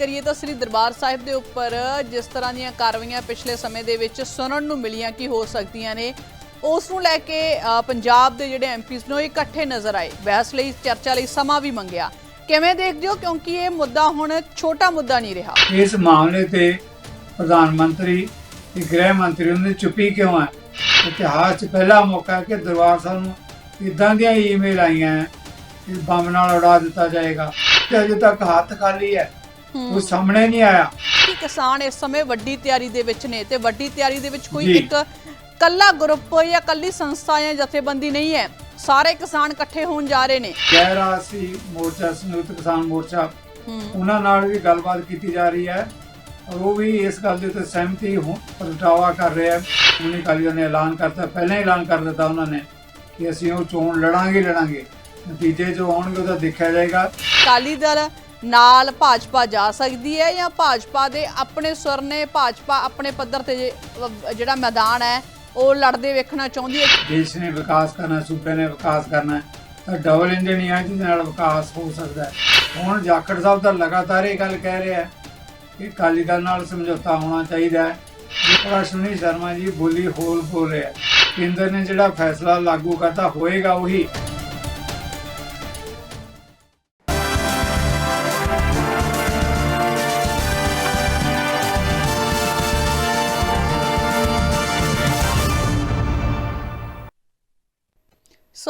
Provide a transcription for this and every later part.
ਕਰੀਏ ਤਾਂ ਸ੍ਰੀ ਦਰਬਾਰ ਸਾਹਿਬ ਦੇ ਉੱਪਰ ਜਿਸ ਤਰ੍ਹਾਂ ਦੀਆਂ ਕਾਰਵਾਈਆਂ ਪਿਛਲੇ ਸਮੇਂ ਦੇ ਵਿੱਚ ਸੁਣਨ ਨੂੰ ਮਿਲੀਆਂ ਕਿ ਹੋ ਸਕਦੀਆਂ ਨੇ, ਉਸ ਨੂੰ ਲੈ ਕੇ ਪੰਜਾਬ ਦੇ ਜਿਹੜੇ ਐਮਪੀਸ ਨੇ ਇਕੱਠੇ ਨਜ਼ਰ ਆਏ। ਬਹਿਸ ਲਈ, ਚਰਚਾ ਲਈ ਸਮਾਂ ਵੀ ਮੰਗਿਆ। ਕਿਵੇਂ ਦੇਖਦੇ ਹੋ? ਕਿਉਂਕਿ ਇਹ ਮੁੱਦਾ ਹੁਣ ਛੋਟਾ ਮੁੱਦਾ ਨਹੀਂ ਰਿਹਾ। ਇਸ ਮਾਮਲੇ ਤੇ ਪ੍ਰਧਾਨ ਮੰਤਰੀ ਤੇ ਗ੍ਰਹਿ ਮੰਤਰੀ ਉਹਨਾਂ ਚੁੱਪੀ ਕਿਉਂ ਹੈ ਇਤਿਹਾਸ 'ਚ ਪਹਿਲਾ ਮੌਕਾ ਕਿ ਦਰਬਾਰ ਸਾਹਿਬ ਨੂੰ ਇਦਾਂ ਦੀਆਂ ਈਮੇਲ ਆਈਆਂ ਹੈ ਬੰਬ ਨਾਲ ਉਡਾ ਦਿੱਤਾ ਜਾਏਗਾ। ਤੇ ਅਜੇ ਤੱਕ ਹੱਥ ਖਾਲੀ ਹੈ। ਉਹ ਸਾਹਮਣੇ ਨਹੀਂ ਆਇਆ। ਕਿ ਕਿਸਾਨ ਇਸ ਸਮੇਂ ਵੱਡੀ ਤਿਆਰੀ ਦੇ ਵਿੱਚ ਨੇ ਤੇ ਵੱਡੀ ਤਿਆਰੀ ਦੇ ਵਿੱਚ ਕੋਈ ਜੀ। ਇੱਕ ਕੱਲਾ ਗਰੁੱਪ ਜਾਂ ਕੱਲੀ ਸੰਸਥਾ ਜਾਂ ਜਥੇਬੰਦੀ ਨਹੀਂ ਹੈ। ਸਾਰੇ ਕਿਸਾਨ ਇਕੱਠੇ ਹੋਣ ਜਾ ਰਹੇ ਨੇ। ਗੈਰ ਰਾਸ਼ਟਰੀ ਮੋਰਚਾ ਸੰਯੁਕਤ ਕਿਸਾਨ ਮੋਰਚਾ। ਹੂੰ। ਉਹਨਾਂ ਨਾਲ ਵੀ ਗੱਲਬਾਤ ਕੀਤੀ ਜਾ ਰਹੀ ਹੈ। ਔਰ ਉਹ ਵੀ ਇਸ ਗੱਲ ਦੇ ਉੱਤੇ ਸਹਿਮਤੀ ਹੋ ਪ੍ਰਗਟਾਵਾ ਕਰ ਰਹੇ ਹੈ। ਉਹਨੇ ਦਲ ਨੇ ਐਲਾਨ ਕਰਤਾ। ਪਹਿਲਾਂ ਹੀ ਐਲਾਨ ਕਰ ਦਿੱਤਾ ਉਹਨਾਂ ਨੇ ਕਿ ਅਸੀਂ ਉਹ ਚੋਣ ਲੜਾਂਗੇ ਹੀ ਲੜਾਂਗੇ। ਨਤੀਜੇ ਜੋ ਆਉਣਗੇ ਉਹਦਾ ਦੇਖਿਆ ਜਾਏਗਾ। ਅਕਾਲੀ ਦਲ ਨਾਲ ਭਾਜਪਾ ਜਾ ਸਕਦੀ ਹੈ ਜਾਂ ਭਾਜਪਾ ਦੇ ਆਪਣੇ ਸੁਰ ਨੇ ਭਾਜਪਾ ਆਪਣੇ ਪੱਧਰ ਤੇ ਜਿਹੜਾ ਮੈਦਾਨ ਹੈ, ਉਹ ਲੜਦੇ ਵੇਖਣਾ ਚਾਹੁੰਦੀ ਹੈ? ਦੇਸ਼ ਨੇ ਵਿਕਾਸ ਕਰਨਾ, ਸੂਬੇ ਨੇ ਵਿਕਾਸ ਕਰਨਾ ਤਾਂ ਡਬਲ ਇੰਜਨ ਹੀ ਹੈ ਜਿਹਦੇ ਨਾਲ ਵਿਕਾਸ ਹੋ ਸਕਦਾ ਹੈ। ਹੁਣ ਜਾਖੜ ਸਾਹਿਬ ਤਾਂ ਲਗਾਤਾਰ ਇਹ ਗੱਲ ਕਹਿ ਰਿਹਾ ਹੈ ਕਿ ਅਕਾਲੀ ਦਲ ਨਾਲ ਸਮਝੌਤਾ ਹੋਣਾ ਚਾਹੀਦਾ ਹੈ। ਜਿਪੜਾ ਸੁਨੀ ਸ਼ਰਮਾ ਜੀ ਬੋਲੀ ਹੋਲ ਬੋਲ ਰਿਹਾ ਕੇਂਦਰ ਨੇ ਜਿਹੜਾ ਫੈਸਲਾ ਲਾਗੂ ਕਰਤਾ ਹੋਏਗਾ, ਉਹੀ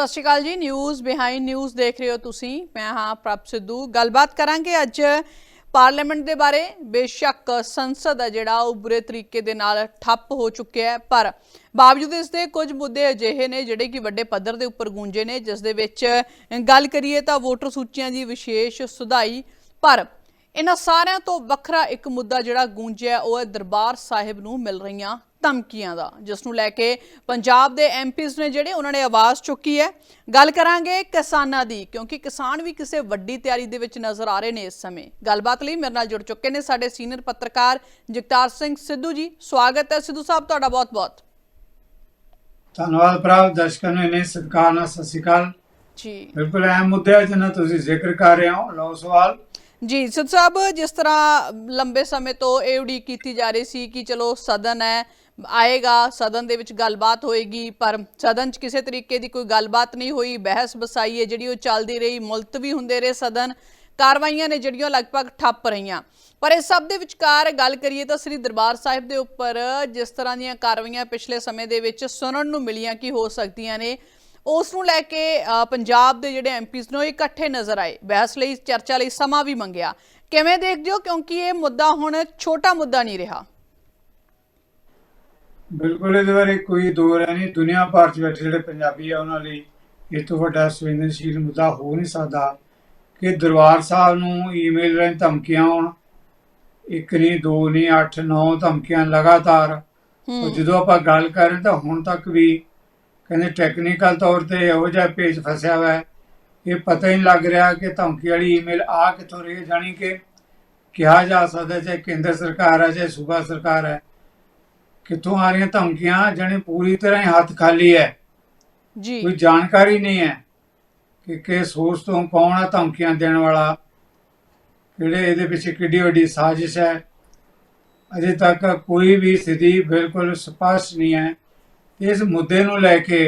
ਸਤਿ ਸ਼੍ਰੀ ਅਕਾਲ ਜੀ। ਨਿਊਜ਼ ਬਿਹਾਈਂਡ ਨਿਊਜ਼ ਦੇਖ ਰਹੇ ਹੋ ਤੁਸੀਂ। ਮੈਂ ਹਾਂ ਪ੍ਰਭ ਸਿੱਧੂ। ਗੱਲਬਾਤ ਕਰਾਂਗੇ ਅੱਜ ਪਾਰਲੀਮੈਂਟ ਦੇ ਬਾਰੇ। ਬੇਸ਼ੱਕ ਸੰਸਦ ਹੈ ਜਿਹੜਾ, ਉਹ ਬੁਰੇ ਤਰੀਕੇ ਦੇ ਨਾਲ ਠੱਪ ਹੋ ਚੁੱਕਿਆ ਹੈ। ਪਰ ਬਾਵਜੂਦ ਇਸ ਦੇ ਕੁਝ ਮੁੱਦੇ ਅਜਿਹੇ ਨੇ, ਜਿਹੜੇ ਕਿ ਵੱਡੇ ਪੱਧਰ ਦੇ ਉੱਪਰ ਗੂੰਜੇ ਨੇ, ਜਿਸ ਦੇ ਵਿੱਚ ਗੱਲ ਕਰੀਏ ਤਾਂ ਵੋਟਰ ਸੂਚੀਆਂ ਦੀ ਵਿਸ਼ੇਸ਼ ਸੁਧਾਈ। ਪਰ ਇਹਨਾਂ ਸਾਰਿਆਂ ਤੋਂ ਵੱਖਰਾ ਇੱਕ ਮੁੱਦਾ ਜਿਹੜਾ ਗੂੰਜਿਆ ਉਹ ਹੈ ਦਰਬਾਰ ਸਾਹਿਬ ਨੂੰ ਮਿਲ ਰਹੀਆਂ ਧਮਕੀਆਂ ਦਾ ਜਿਸ ਨੂੰ ਲੈ ਕੇ ਪੰਜਾਬ ਦੇ ਐਮਪੀਸ ਨੇ ਜਿਹੜੇ ਉਹਨਾਂ ਨੇ ਆਵਾਜ਼ ਚੁੱਕੀ ਹੈ। ਗੱਲ ਕਰਾਂਗੇ ਕਿਸਾਨਾਂ ਦੀ ਕਿਉਂਕਿ ਕਿਸਾਨ ਵੀ ਕਿਸੇ ਵੱਡੀ ਤਿਆਰੀ ਦੇ ਵਿੱਚ ਨਜ਼ਰ ਆ ਰਹੇ ਨੇ ਇਸ ਸਮੇਂ। ਗੱਲਬਾਤ ਲਈ ਮੇਰੇ ਨਾਲ ਜੁੜ ਚੁੱਕੇ ਨੇ ਸਾਡੇ ਸੀਨੀਅਰ ਪੱਤਰਕਾਰ ਜਗਤਾਰ ਸਿੰਘ ਸਿੱਧੂ ਜੀ। ਸਵਾਗਤ ਹੈ ਸਿੱਧੂ ਸਾਹਿਬ ਤੁਹਾਡਾ ਬਹੁਤ-ਬਹੁਤ। ਧੰਨਵਾਦ ਪ੍ਰਾਪ ਦਰਸ਼ਕਾਂ ਨੂੰ ਇਹਨੇ ਸਤਿਕਾਰ ਨਾਲ ਸਤਿ ਸ਼੍ਰੀ ਅਕਾਲ। ਜੀ। ਬਿਲਕੁਲ ਅਹਿਮ ਮੁੱਦੇ ਆ ਜਿਨ੍ਹਾਂ ਤੁਸੀਂ ਜ਼ਿਕਰ ਕਰ ਰਹੇ ਹੋ ਲਓ ਸਵਾਲ। ਜੀ, ਸਿੱਧ ਸਾਹਿਬ, ਜਿਸ ਤਰ੍ਹਾਂ ਲੰਬੇ ਸਮੇਂ ਤੋਂ ਇਹ ਉਡੀਕ ਕੀਤੀ ਜਾ ਰਹੀ ਸੀ ਕਿ ਚਲੋ ਸਦਨ ਹੈ, ਆਏਗਾ, ਸਦਨ ਦੇ ਵਿੱਚ ਗੱਲਬਾਤ ਹੋਏਗੀ, ਪਰ ਸਦਨ 'ਚ ਕਿਸੇ ਤਰੀਕੇ ਦੀ ਕੋਈ ਗੱਲਬਾਤ ਨਹੀਂ ਹੋਈ, ਬਹਿਸ ਬਸਾਈ ਹੈ, ਜਿਹੜੀ ਉਹ ਚੱਲਦੀ ਰਹੀ, ਮੁਲਤਵੀ ਹੁੰਦੇ ਰਹੇ ਸਦਨ, ਕਾਰਵਾਈਆਂ ਨੇ ਜਿਹੜੀਆਂ ਲਗਭਗ ਠੱਪ ਰਹੀਆਂ। ਪਰ ਇਸ ਸਭ ਦੇ ਵਿਚਕਾਰ ਗੱਲ ਕਰੀਏ ਤਾਂ ਸ੍ਰੀ ਦਰਬਾਰ ਸਾਹਿਬ ਦੇ ਉੱਪਰ ਜਿਸ ਤਰ੍ਹਾਂ ਦੀਆਂ ਕਾਰਵਾਈਆਂ ਪਿਛਲੇ ਸਮੇਂ ਦੇ ਵਿੱਚ ਸੁਣਨ ਨੂੰ ਮਿਲੀਆਂ ਕਿ ਹੋ ਸਕਦੀਆਂ ਨੇ ਉਸ ਨੂੰ ਲੈ ਕੇ ਪੰਜਾਬ ਦੇ ਜਿਹੜੇ ਐਮਪੀਸ ਨੇ ਉਹ ਇਕੱਠੇ ਨਜ਼ਰ ਆਏ। ਬਹਿਸ ਲਈ ਚਰਚਾ ਲਈ ਸਮਾਂ ਵੀ ਮੰਗਿਆ। ਕਿਵੇਂ ਦੇਖਦੇ ਹੋ? ਕਿਉਂਕਿ ਇਹ ਮੁੱਦਾ ਹੁਣ ਛੋਟਾ ਮੁੱਦਾ ਨਹੀਂ ਰਿਹਾ। ਬਿਲਕੁਲ ਇਹਦੇ ਬਾਰੇ ਕੋਈ ਦੋ ਰਾਏ ਨਹੀਂ। ਦੁਨੀਆ ਭਰ 'ਚ ਬੈਠੇ ਜਿਹੜੇ ਪੰਜਾਬੀ ਆ ਉਹਨਾਂ ਲਈ ਇਹ ਤੋਂ ਵੱਡਾ ਸੰਵੇਦਨਸ਼ੀਲ ਮੁੱਦਾ ਹੋ ਨਹੀਂ ਸਕਦਾ ਕਿ ਦਰਬਾਰ ਸਾਹਿਬ ਨੂੰ ਈਮੇਲ ਰਾਹੀਂ ਧਮਕੀਆਂ ਆਉਣ। ਇੱਕ ਨਹੀਂ ਦੋ ਨਹੀਂ ਅੱਠ ਨੌ ਧਮਕੀਆਂ ਲਗਾਤਾਰ। ਜਦੋਂ ਆਪਾਂ ਗੱਲ ਕਰ ਰਹੇ ਤਾਂ ਹੁਣ ਤੱਕ ਵੀ ਕਹਿੰਦੇ ਟੈਕਨੀਕਲ ਤੌਰ ਤੇ ਇਹੋ ਜਿਹਾ ਪੇਜ ਫਸਿਆ ਹੋਇਆ ਹੈ। ਇਹ ਪਤਾ ਹੀ ਨਹੀਂ ਲੱਗ ਰਿਹਾ ਕਿ ਧਮਕੀ ਵਾਲੀ ਈਮੇਲ ਆ ਕਿੱਥੋਂ ਰਹੀ ਜਾਣੀ ਕਿ ਕਿਹਾ ਜਾ ਸਕਦਾ ਚਾਹੇ ਕੇਂਦਰ ਸਰਕਾਰ ਹੈ ਚਾਹੇ ਸੂਬਾ ਸਰਕਾਰ ਹੈ ਕਿੱਥੋਂ ਆ ਰਹੀਆਂ ਧਮਕੀਆਂ ਜਾਣੀ ਪੂਰੀ ਤਰ੍ਹਾਂ ਹੀ ਹੱਥ ਖਾਲੀ ਹੈ। ਜੀ। ਕੋਈ ਜਾਣਕਾਰੀ ਨਹੀਂ ਹੈ ਕਿ ਕਿਸ ਸੋਰਸ ਤੋਂ ਕੌਣ ਹੈ ਧਮਕੀਆਂ ਦੇਣ ਵਾਲਾ ਕਿਹੜੇ ਇਹਦੇ ਪਿੱਛੇ ਕਿੱਡੀ ਵੱਡੀ ਸਾਜ਼ਿਸ਼ ਹੈ। ਅਜੇ ਤੱਕ ਕੋਈ ਵੀ ਸਥਿਤੀ ਬਿਲਕੁਲ ਸਪਸ਼ਟ ਨਹੀਂ ਹੈ। ਇਸ ਮੁੱਦੇ ਨੂੰ ਲੈ ਕੇ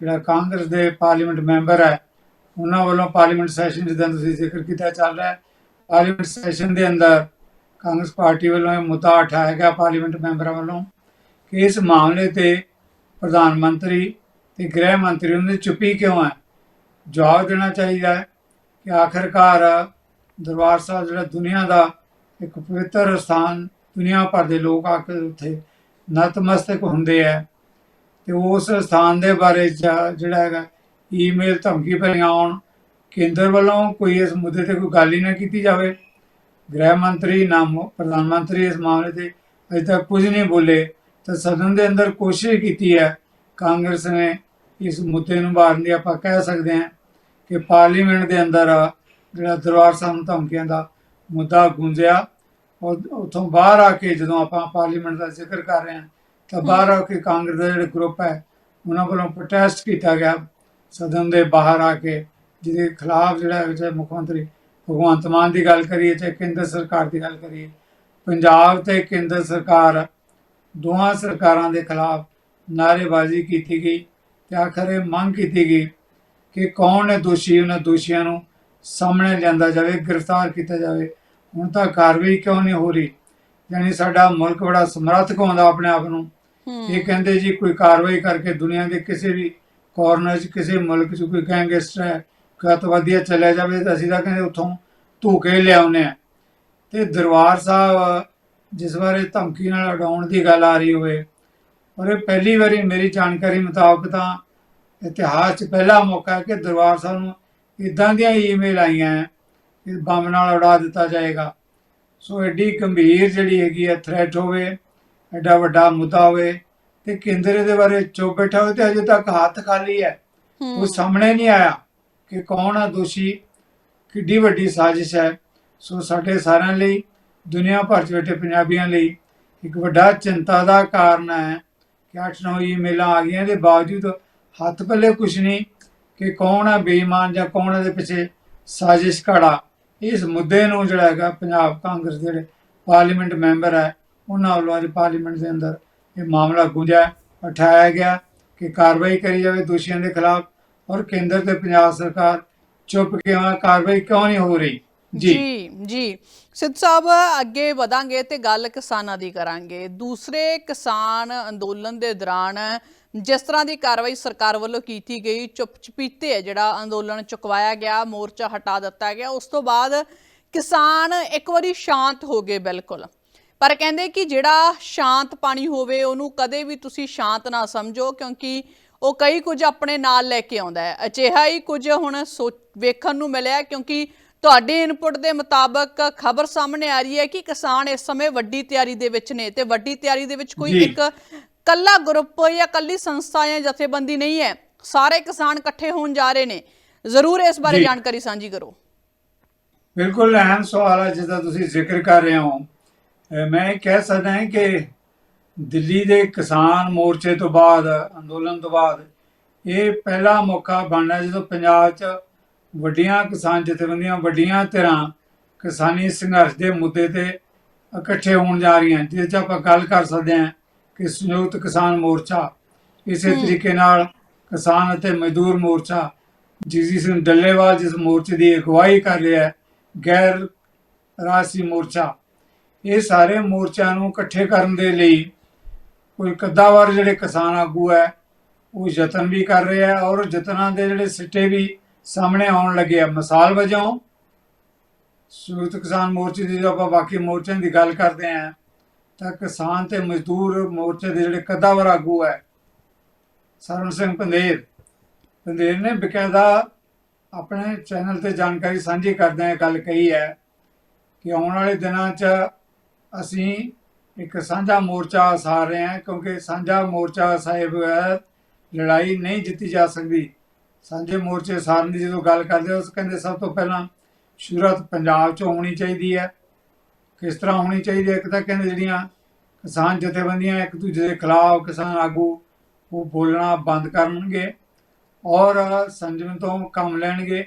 ਜਿਹੜਾ ਕਾਂਗਰਸ ਦੇ ਪਾਰਲੀਮੈਂਟ ਮੈਂਬਰ ਹੈ, ਉਹਨਾਂ ਵੱਲੋਂ ਪਾਰਲੀਮੈਂਟ ਸੈਸ਼ਨ ਜਿੱਦਾਂ ਤੁਸੀਂ ਜ਼ਿਕਰ ਕੀਤਾ ਚੱਲ ਰਿਹਾ ਹੈ, ਪਾਰਲੀਮੈਂਟ ਸੈਸ਼ਨ ਦੇ ਅੰਦਰ ਕਾਂਗਰਸ ਪਾਰਟੀ ਵੱਲੋਂ ਇਹ ਮੁੱਦਾ ਉਠਾਇਆ ਗਿਆ ਪਾਰਲੀਮੈਂਟ ਮੈਂਬਰਾਂ ਵੱਲੋਂ ਕਿ ਇਸ ਮਾਮਲੇ ਤੇ ਪ੍ਰਧਾਨ ਮੰਤਰੀ ਤੇ ਗ੍ਰਹਿ ਮੰਤਰੀ ਉਹਨਾਂ ਦੀ ਚੁੱਪੀ ਕਿਉਂ ਹੈ? ਜਵਾਬ ਦੇਣਾ ਚਾਹੀਦਾ ਹੈ ਕਿ ਆਖਰਕਾਰ ਦਰਬਾਰ ਸਾਹਿਬ ਜਿਹੜਾ ਦੁਨੀਆ ਦਾ ਇੱਕ ਪਵਿੱਤਰ ਸਥਾਨ ਦੁਨੀਆ ਭਰ ਦੇ ਲੋਕ ਆ ਕੇ ਉੱਥੇ ਨਤਮਸਤਕ ਹੁੰਦੇ ਆ ਤੇ ਉਸ ਸਥਾਨ ਦੇ ਬਾਰੇ ਜ- ਜਿਹੜਾ ਹੈਗਾ ਈਮੇਲ ਧਮਕੀ ਭਰੀਆਂ ਆਉਣ ਕੇਂਦਰ ਵੱਲੋਂ ਕੋਈ ਇਸ ਮੁੱਦੇ ਤੇ ਕੋਈ ਗੱਲ ਹੀ ਨਾ ਕੀਤੀ ਜਾਵੇ। ਗ੍ਰਹਿ ਮੰਤਰੀ ਨਾ ਪ੍ਰਧਾਨ ਮੰਤਰੀ ਇਸ ਮਾਮਲੇ ਤੇ ਅਜੇ ਤੱਕ ਕੁਝ ਨਹੀਂ ਬੋਲੇ, ਤਾਂ ਸਦਨ ਦੇ ਅੰਦਰ ਕੋਸ਼ਿਸ਼ ਕੀਤੀ ਹੈ, ਕਾਂਗਰਸ ਨੇ ਇਸ ਮੁੱਦੇ ਨੂੰ ਮਾਰਨ ਦੀ ਆਪਾਂ ਕਹਿ ਸਕਦੇ ਹਾਂ ਕਿ ਪਾਰਲੀਮੈਂਟ ਦੇ ਅੰਦਰ ਜਿਹੜਾ ਦਰਬਾਰ ਸਾਹਿਬ ਧਮਕੀਆਂ ਦਾ ਮੁੱਦਾ ਗੂੰਜਿਆ ਔਰ ਉੱਥੋਂ ਬਾਹਰ ਆ ਕੇ ਜਦੋਂ ਆਪਾਂ ਪਾਰਲੀਮੈਂਟ ਦਾ ਜ਼ਿਕਰ ਕਰ ਰਹੇ ਹਾਂ ਤਾਂ ਬਾਹਰ ਆ ਕੇ ਕਾਂਗਰਸ ਦਾ ਜਿਹੜਾ ਗਰੁੱਪ ਹੈ, ਉਹਨਾਂ ਵੱਲੋਂ ਪ੍ਰੋਟੈਸਟ ਕੀਤਾ ਗਿਆ ਸਦਨ ਦੇ ਬਾਹਰ ਆ ਕੇ, ਜਿਹਦੇ ਖਿਲਾਫ ਜਿਹੜਾ ਹੈ ਮੁੱਖ ਮੰਤਰੀ ਭਗਵੰਤ ਮਾਨ ਦੀ ਗੱਲ ਕਰੀਏ ਚਾਹੇ ਕੇਂਦਰ ਸਰਕਾਰ ਦੀ ਗੱਲ ਕਰੀਏ, ਪੰਜਾਬ ਤੇ ਕੇਂਦਰ ਸਰਕਾਰ ਦੋਹਾਂ ਸਰਕਾਰਾਂ ਦੇ ਖਿਲਾਫ ਨਾਅਰੇਬਾਜ਼ੀ ਕੀਤੀ ਗਈ ਤੇ ਆਖਰ ਇਹ ਮੰਗ ਕੀਤੀ ਗਈ ਕਿ ਕੌਣ ਹੈ ਦੋਸ਼ੀ ਉਹਨਾਂ ਦੋਸ਼ੀਆਂ ਨੂੰ ਸਾਹਮਣੇ ਲਿਆਂਦਾ ਜਾਵੇ, ਗ੍ਰਿਫਤਾਰ ਕੀਤਾ ਜਾਵੇ। ਹੁਣ ਤਾਂ ਕਾਰਵਾਈ ਕਿਉਂ ਨਹੀਂ ਹੋ ਰਹੀ? ਯਾਨੀ ਸਾਡਾ ਮੁਲਕ ਬੜਾ ਸਮਰੱਥ ਕਹਾਉਂਦਾ ਆਪਣੇ ਆਪ ਨੂੰ। ਇਹ ਕਹਿੰਦੇ ਜੀ ਕੋਈ ਕਾਰਵਾਈ ਕਰਕੇ ਦੁਨੀਆ ਦੇ ਕਿਸੇ ਵੀ ਕਾਰਨਰ 'ਚ ਕਿਸੇ ਮੁਲਕ 'ਚ ਕੋਈ ਗੈਂਗਸਟਰ ਹੈ ਕੋਈ ਅੱਤਵਾਦੀਆ ਚਲਿਆ ਜਾਵੇ ਤਾਂ ਅਸੀਂ ਤਾਂ ਕਹਿੰਦੇ ਉੱਥੋਂ ਧੂਕੇ ਲਿਆਉਨੇ ਆ ਤੇ ਦਰਬਾਰ ਸਾਹਿਬ ਜਿਸ ਬਾਰੇ ਧਮਕੀ ਨਾਲ ਉਡਾਉਣ ਦੀ ਗੱਲ ਆ ਰਹੀ ਹੋਵੇ ਪਰ ਇਹ ਪਹਿਲੀ ਵਾਰੀ ਮੇਰੀ ਜਾਣਕਾਰੀ ਮੁਤਾਬਕ ਤਾਂ ਇਤਿਹਾਸ 'ਚ ਪਹਿਲਾ ਮੌਕਾ ਹੈ ਕਿ ਦਰਬਾਰ ਸਾਹਿਬ ਨੂੰ ਇਦਾਂ ਦੀਆਂ ਈਮੇਲ ਆਈਆਂ ਹੈ ਕਿ ਬੰਬ ਨਾਲ ਉਡਾ ਦਿੱਤਾ ਜਾਏਗਾ। ਸੋ ਐਡੀ ਗੰਭੀਰ ਜਿਹੜੀ ਹੈਗੀ ਹੈ ਥ੍ਰੈਟ ਹੋਵੇ ਐਡਾ ਵੱਡਾ ਮੁੱਦਾ ਹੋਵੇ ਤੇ ਕੇਂਦਰ ਇਹਦੇ ਬਾਰੇ ਚੁੱਪ ਬੈਠਾ ਹੋਵੇ ਤੇ ਅਜੇ ਤੱਕ ਹੱਥ ਖਾਲੀ ਹੈ। ਉਹ ਸਾਹਮਣੇ ਨਹੀਂ ਆਇਆ ਕਿ ਕੌਣ ਹੈ ਦੋਸ਼ੀ ਕਿੱਡੀ ਵੱਡੀ ਸਾਜ਼ਿਸ਼ ਹੈ। ਸੋ ਸਾਡੇ ਸਾਰਿਆਂ ਲਈ ਦੁਨੀਆ ਭਰ 'ਚ ਬੈਠੇ ਪੰਜਾਬੀਆਂ ਲਈ ਇੱਕ ਵੱਡਾ ਚਿੰਤਾ ਦਾ ਕਾਰਨ ਹੈ ਕਿ 8-9 ਈਮੇਲਾਂ ਆ ਗਈਆਂ ਦੇ ਬਾਵਜੂਦ ਹੱਥ ਪੱਲੇ ਕੁਝ ਨਹੀਂ ਕਿ ਕੌਣ ਹੈ ਬੇਈਮਾਨ ਜਾਂ ਕੌਣ ਇਹਦੇ ਪਿੱਛੇ ਸਾਜ਼ਿਸ਼ ਘੜਾ। ਇਸ ਮੁੱਦੇ ਨੂੰ ਜਿਹੜਾ ਹੈਗਾ ਪੰਜਾਬ ਕਾਂਗਰਸ ਦੇ ਜਿਹੜੇ ਪਾਰਲੀਮੈਂਟ ਮੈਂਬਰ ਹੈ, ਉਹਨਾਂ ਵੱਲੋਂ ਅੱਜ ਪਾਰਲੀਮੈਂਟ ਦੇ ਅੰਦਰ ਇਹ ਮਾਮਲਾ ਗੁੰਜਿਆ ਉਠਾਇਆ ਗਿਆ ਕਿ ਕਾਰਵਾਈ ਕਰੀ ਜਾਵੇ ਦੋਸ਼ੀਆਂ ਦੇ ਖਿਲਾਫ ਔਰ ਕੇਂਦਰ ਤੇ ਪੰਜਾਬ ਸਰਕਾਰ ਚੁੱਪ ਕਿਉਂ ਕਾਰਵਾਈ ਕਿਉਂ ਨਹੀਂ ਹੋ ਰਹੀ? ਜੀ। ਜੀ ਜੀ। ਸਿੱਧ ਸਾਹਿਬ, ਅੱਗੇ ਵਧਾਂਗੇ ਤੇ ਗੱਲ ਕਿਸਾਨਾਂ ਦੀ ਕਰਾਂਗੇ। ਦੂਸਰੇ ਕਿਸਾਨ ਅੰਦੋਲਨ ਦੇ ਦੌਰਾਨ ਜਿਸ ਤਰ੍ਹਾਂ ਦੀ ਕਾਰਵਾਈ ਸਰਕਾਰ ਵੱਲੋਂ ਕੀਤੀ ਗਈ ਚੁੱਪ ਹੈ ਜਿਹੜਾ ਅੰਦੋਲਨ ਚੁਕਵਾਇਆ ਗਿਆ, ਮੋਰਚਾ ਹਟਾ ਦਿੱਤਾ ਗਿਆ, ਉਸ ਤੋਂ ਬਾਅਦ ਕਿਸਾਨ ਇੱਕ ਵਾਰੀ ਸ਼ਾਂਤ ਹੋ ਗਏ ਬਿਲਕੁਲ। ਪਰ ਕਹਿੰਦੇ ਕਿ ਜਿਹੜਾ ਸ਼ਾਂਤ ਪਾਣੀ ਹੋਵੇ, ਉਹਨੂੰ ਕਦੇ ਵੀ ਤੁਸੀਂ ਸ਼ਾਂਤ ਨਾ ਸਮਝੋ, ਕਿਉਂਕਿ ਉਹ ਕਈ ਕੁਝ ਆਪਣੇ ਨਾਲ ਲੈ ਕੇ ਆਉਂਦਾ ਹੈ। ਅਜਿਹਾ ਹੀ ਕੁਝ ਹੁਣ ਸੋਚ- ਵੇਖਣ ਨੂੰ ਮਿਲਿਆ, ਕਿਉਂਕਿ ਤੁਹਾਡੇ ਇਨਪੁਟ ਦੇ ਮੁਤਾਬਕ ਖਬਰ ਸਾਹਮਣੇ ਆ ਰਹੀ ਹੈ ਕਿ ਕਿਸਾਨ ਇਸ ਸਮੇਂ ਵੱਡੀ ਤਿਆਰੀ ਦੇ ਵਿੱਚ ਨੇ ਤੇ ਵੱਡੀ ਤਿਆਰੀ ਦੇ ਵਿੱਚ ਕੋਈ। ਇੱਕ ਕੱਲਾ ਗਰੁੱਪ ਜਾਂ ਕੱਲੀ ਸੰਸਥਾ ਜਾਂ ਜਥੇਬੰਦੀ ਨਹੀਂ ਹੈ ਸਾਰੇ ਕਿਸਾਨ ਇਕੱਠੇ ਹੋਣ ਜਾ ਰਹੇ ਨੇ ਜ਼ਰੂਰ ਇਸ ਬਾਰੇ। ਜਾਣਕਾਰੀ ਸਾਂਝੀ ਕਰੋ ਬਿਲਕੁਲ ਅਹਿਮ ਸਵਾਲ ਹੈ ਜਿਹਦਾ ਤੁਸੀਂ ਜ਼ਿਕਰ ਕਰ ਰਹੇ ਹੋ ਮੈਂ ਇਹ ਕਹਿ ਸਕਦਾ ਹਾਂ ਕਿ ਦਿੱਲੀ ਦੇ ਕਿਸਾਨ ਮੋਰਚੇ ਤੋਂ ਬਾਅਦ ਅੰਦੋਲਨ ਤੋਂ ਬਾਅਦ ਇਹ ਪਹਿਲਾ ਮੌਕਾ ਬਣਨਾ ਜਦੋਂ ਪੰਜਾਬ 'ਚ ਵੱਡੀਆਂ ਕਿਸਾਨ ਜਥੇਬੰਦੀਆਂ ਵੱਡੀਆਂ ਧਿਰਾਂ ਕਿਸਾਨੀ ਸੰਘਰਸ਼ ਦੇ ਮੁੱਦੇ ਤੇ ਇਕੱਠੇ ਹੋਣ ਜਾ ਰਹੀਆਂ ਜਿਹਦੇ 'ਚ ਆਪਾਂ ਗੱਲ ਕਰ ਸਕਦੇ ਹਾਂ ਕਿ ਸੰਯੁਕਤ ਕਿਸਾਨ ਮੋਰਚਾ ਇਸੇ ਹੂੰ। ਤਰੀਕੇ ਨਾਲ ਕਿਸਾਨ ਅਤੇ ਮਜ਼ਦੂਰ ਮੋਰਚਾ ਜਿਸ ਜਿਸ ਨੂੰ ਡੱਲੇਵਾਲ ਜਿਸ ਮੋਰਚੇ ਦੀ ਅਗਵਾਈ ਕਰ ਰਿਹਾ ਹੈ ਗੈਰ ਰਾਸ਼ਟਰੀ ਮੋਰਚਾ ਇਹ ਸਾਰੇ ਮੋਰਚਿਆਂ ਨੂੰ ਇਕੱਠੇ ਕਰਨ ਦੇ ਲਈ ਕੋਈ ਕੱਦਾਵਰ ਜਿਹੜੇ ਕਿਸਾਨ ਆਗੂ ਹੈ ਉਹ ਯਤਨ ਵੀ ਕਰ ਰਹੇ ਆ ਔਰ ਯਤਨਾਂ ਦੇ ਜਿਹੜੇ ਸਿੱਟੇ ਵੀ ਸਾਹਮਣੇ ਆਉਣ ਲੱਗੇ ਆ। ਮਿਸਾਲ ਵਜੋਂ ਸੰਯੁਕਤ ਕਿਸਾਨ ਮੋਰਚੇ ਦੀ ਜਦੋਂ ਆਪਾਂ ਬਾਕੀ ਮੋਰਚਿਆਂ ਦੀ ਗੱਲ ਕਰਦੇ ਆ, ਤਾਂ ਕਿਸਾਨ ਤੇ ਮਜ਼ਦੂਰ ਮੋਰਚੇ ਦੇ ਜਿਹੜੇ ਕੱਦਾਵਰ ਆਗੂ ਹੈ ਸਰਵਨ ਸਿੰਘ ਪੰਦੇਰ ਪੰਦੇਰ ਨੇ ਬਕਾਇਦਾ ਆਪਣੇ ਚੈਨਲ ਤੇ ਜਾਣਕਾਰੀ ਸਾਂਝੀ ਕਰਦਿਆਂ ਇਹ ਗੱਲ ਕਹੀ ਹੈ ਕਿ ਆਉਣ ਵਾਲੇ ਦਿਨਾਂ 'ਚ ਅਸੀਂ ਇੱਕ ਸਾਂਝਾ ਮੋਰਚਾ ਸਾਰ ਰਹੇ ਹਾਂ, ਕਿਉਂਕਿ ਸਾਂਝਾ ਮੋਰਚਾ ਸਾਹਿਬ ਲੜਾਈ ਨਹੀਂ ਜਿੱਤੀ ਜਾ ਸਕਦੀ। ਸਾਂਝੇ ਮੋਰਚੇ ਸਾਰਨ ਦੀ ਜਦੋਂ ਗੱਲ ਕਰਦੇ ਉਸ ਕਹਿੰਦੇ ਸਭ ਤੋਂ ਪਹਿਲਾਂ ਸ਼ੁਰੂਆਤ ਪੰਜਾਬ 'ਚ ਹੋਣੀ ਚਾਹੀਦੀ ਹੈ। ਕਿਸ ਤਰ੍ਹਾਂ ਹੋਣੀ ਚਾਹੀਦੀ ਹੈ? ਇੱਕ ਤਾਂ ਕਹਿੰਦੇ ਜਿਹੜੀਆਂ ਕਿਸਾਨ ਜਥੇਬੰਦੀਆਂ, ਇੱਕ ਦੂਜੇ ਦੇ ਖਿਲਾਫ ਕਿਸਾਨ ਆਗੂ, ਉਹ ਬੋਲਣਾ ਬੰਦ ਕਰਨਗੇ ਔਰ ਸੰਜਮ ਤੋਂ ਕੰਮ ਲੈਣਗੇ।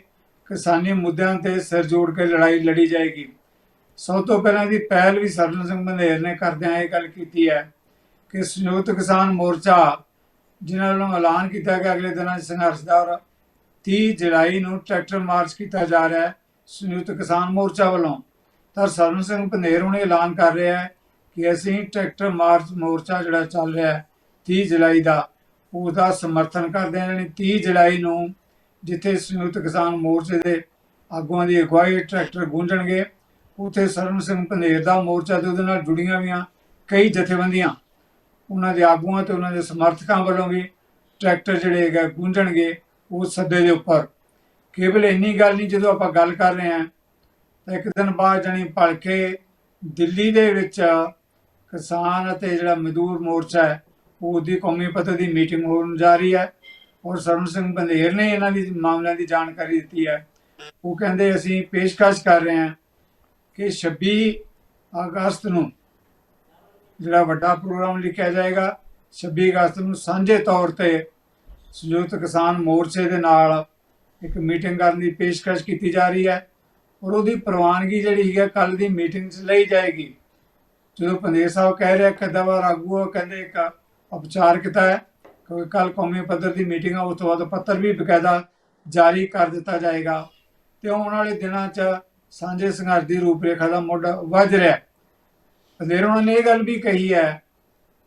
ਕਿਸਾਨੀ ਮੁੱਦਿਆਂ ਤੇ ਸਿਰ ਜੋੜ ਕੇ ਲੜਾਈ ਲੜੀ ਜਾਏਗੀ। ਸਭ ਤੋਂ ਪਹਿਲਾਂ ਦੀ ਪਹਿਲ ਵੀ ਸਰਜਨ ਸਿੰਘ ਬੰਦੇਰ ਨੇ ਕਰਦਿਆਂ ਇਹ ਗੱਲ ਕੀਤੀ ਹੈ ਕਿ ਸੰਯੁਕਤ ਕਿਸਾਨ ਮੋਰਚਾ, ਜਿਨ੍ਹਾਂ ਵੱਲੋਂ ਐਲਾਨ ਕੀਤਾ ਕਿ ਅਗਲੇ ਦਿਨਾਂ 'ਚ ਸੰਘਰਸ਼ ਦਾ ਔਰ 30 ਜੁਲਾਈ ਨੂੰ ਟਰੈਕਟਰ ਮਾਰਚ ਕੀਤਾ ਜਾ ਰਿਹਾ ਹੈ ਸੰਯੁਕਤ ਕਿਸਾਨ ਮੋਰਚਾ ਵੱਲੋਂ। ਤਾਂ ਸਰਜਨ ਸਿੰਘ ਬੰਦੇਰ ਹੁਣ ਐਲਾਨ ਕਰ ਰਿਹਾ ਹੈ ਕਿ ਅਸੀਂ ਟਰੈਕਟਰ ਮਾਰਚ ਮੋਰਚਾ ਜਿਹੜਾ ਚੱਲ ਰਿਹਾ ਹੈ 30 ਜੁਲਾਈ ਦਾ, ਉਹਦਾ ਸਮਰਥਨ ਕਰਦੇ ਹਾਂ। ਯਾਨੀ 30 ਜੁਲਾਈ ਨੂੰ ਜਿੱਥੇ ਸੰਯੁਕਤ ਕਿਸਾਨ ਮੋਰਚੇ ਦੇ ਆਗੂਆਂ ਦੀ ਅਗਵਾਈ ਟਰੈਕਟਰ ਗੂੰਜਣਗੇ, ਉਥੇ ਸਰਨ ਸਿੰਘ ਪੰਧੇਰ ਦਾ ਮੋਰਚਾ ਤੇ ਉਹਦੇ ਨਾਲ ਜੁੜੀਆਂ ਵੀਆਂ ਕਈ ਜਥੇਬੰਦੀਆਂ। ਉਹਨਾਂ ਦੇ ਆਗੂਆਂ ਤੇ ਉਹਨਾਂ ਦੇ ਸਮਰਥਕਾਂ ਵੱਲੋਂ ਵੀ ਟਰੈਕਟਰ ਜਿਹੜੇ ਹੈਗਾ ਗੂੰਜਣਗੇ। ਉਸ ਸੱਦੇ ਦੇ ਉੱਪਰ। ਕੇਵਲ ਇੰਨੀ ਗੱਲ ਨਹੀਂ, ਜਦੋਂ ਆਪਾਂ ਗੱਲ ਕਰ ਰਹੇ ਹਾਂ, ਤਾਂ ਇੱਕ ਦਿਨ ਬਾਅਦ ਜਾਣੀ ਭਲਕੇ ਦਿੱਲੀ ਦੇ ਵਿੱਚ ਕਿਸਾਨ ਅਤੇ ਜਿਹੜਾ ਮਜ਼ਦੂਰ ਮੋਰਚਾ ਹੈ ਉਹਦੀ ਕੌਮੀ ਪੱਧਰ ਦੀ ਮੀਟਿੰਗ ਹੋਣ ਜਾ ਰਹੀ ਹੈ ਔਰ ਸਰਨ ਸਿੰਘ ਬੰਦੇਰ ਨੇ ਇਹਨਾਂ ਦੀ ਮਾਮਲਿਆਂ ਦੀ ਜਾਣਕਾਰੀ ਦਿੱਤੀ ਹੈ। ਉਹ ਕਹਿੰਦੇ ਅਸੀਂ ਪੇਸ਼ਕਸ਼ ਕਰ ਰਹੇ ਹਾਂ ਕਿ 26 ਅਗਸਤ ਨੂੰ ਜਿਹੜਾ ਵੱਡਾ ਪ੍ਰੋਗਰਾਮ ਲਿਖਿਆ ਜਾਏਗਾ 26 ਅਗਸਤ ਨੂੰ ਸਾਂਝੇ ਤੌਰ ਤੇ ਸੰਯੁਕਤ ਕਿਸਾਨ ਮੋਰਚੇ ਦੇ ਨਾਲ ਇੱਕ ਮੀਟਿੰਗ ਕਰਨ ਦੀ ਪੇਸ਼ਕਸ਼ ਕੀਤੀ ਜਾ ਰਹੀ ਹੈ ਔਰ ਉਹਦੀ ਪ੍ਰਵਾਨਗੀ ਜਿਹੜੀ ਹੈ ਕੱਲ ਦੀ ਮੀਟਿੰਗ 'ਚ ਲਈ ਜਾਏਗੀ। ਜਦੋਂ ਪੰਦੇਰ ਸਾਹਿਬ ਕਹਿ ਰਿਹਾ ਕਿ ਦਵਾ ਆਗੂ ਕਹਿੰਦੇ ਇੱਕ ਉਪਚਾਰਕਤਾ ਹੈ, ਕਿਉਂਕਿ ਕੱਲ ਕੌਮੀ ਪੱਧਰ ਦੀ ਮੀਟਿੰਗ ਆ, ਉਸ ਤੋਂ ਬਾਅਦ ਪੱਤਰ ਵੀ ਬਕਾਇਦਾ ਜਾਰੀ ਕਰ ਦਿੱਤਾ ਜਾਏਗਾ। ਤੇ ਆਉਣ ਵਾਲੇ ਦਿਨਾਂ 'ਚ ਸਾਂਝੇ ਸੰਘਰਸ਼ ਦੀ ਰੂਪਰੇਖਾ ਦਾ ਮੁੱਢ ਵੱਜ ਰਿਹਾ ਪੰਦੇਰ ਉਹਨਾਂ ਨੇ ਇਹ ਗੱਲ ਵੀ ਕਹੀ ਹੈ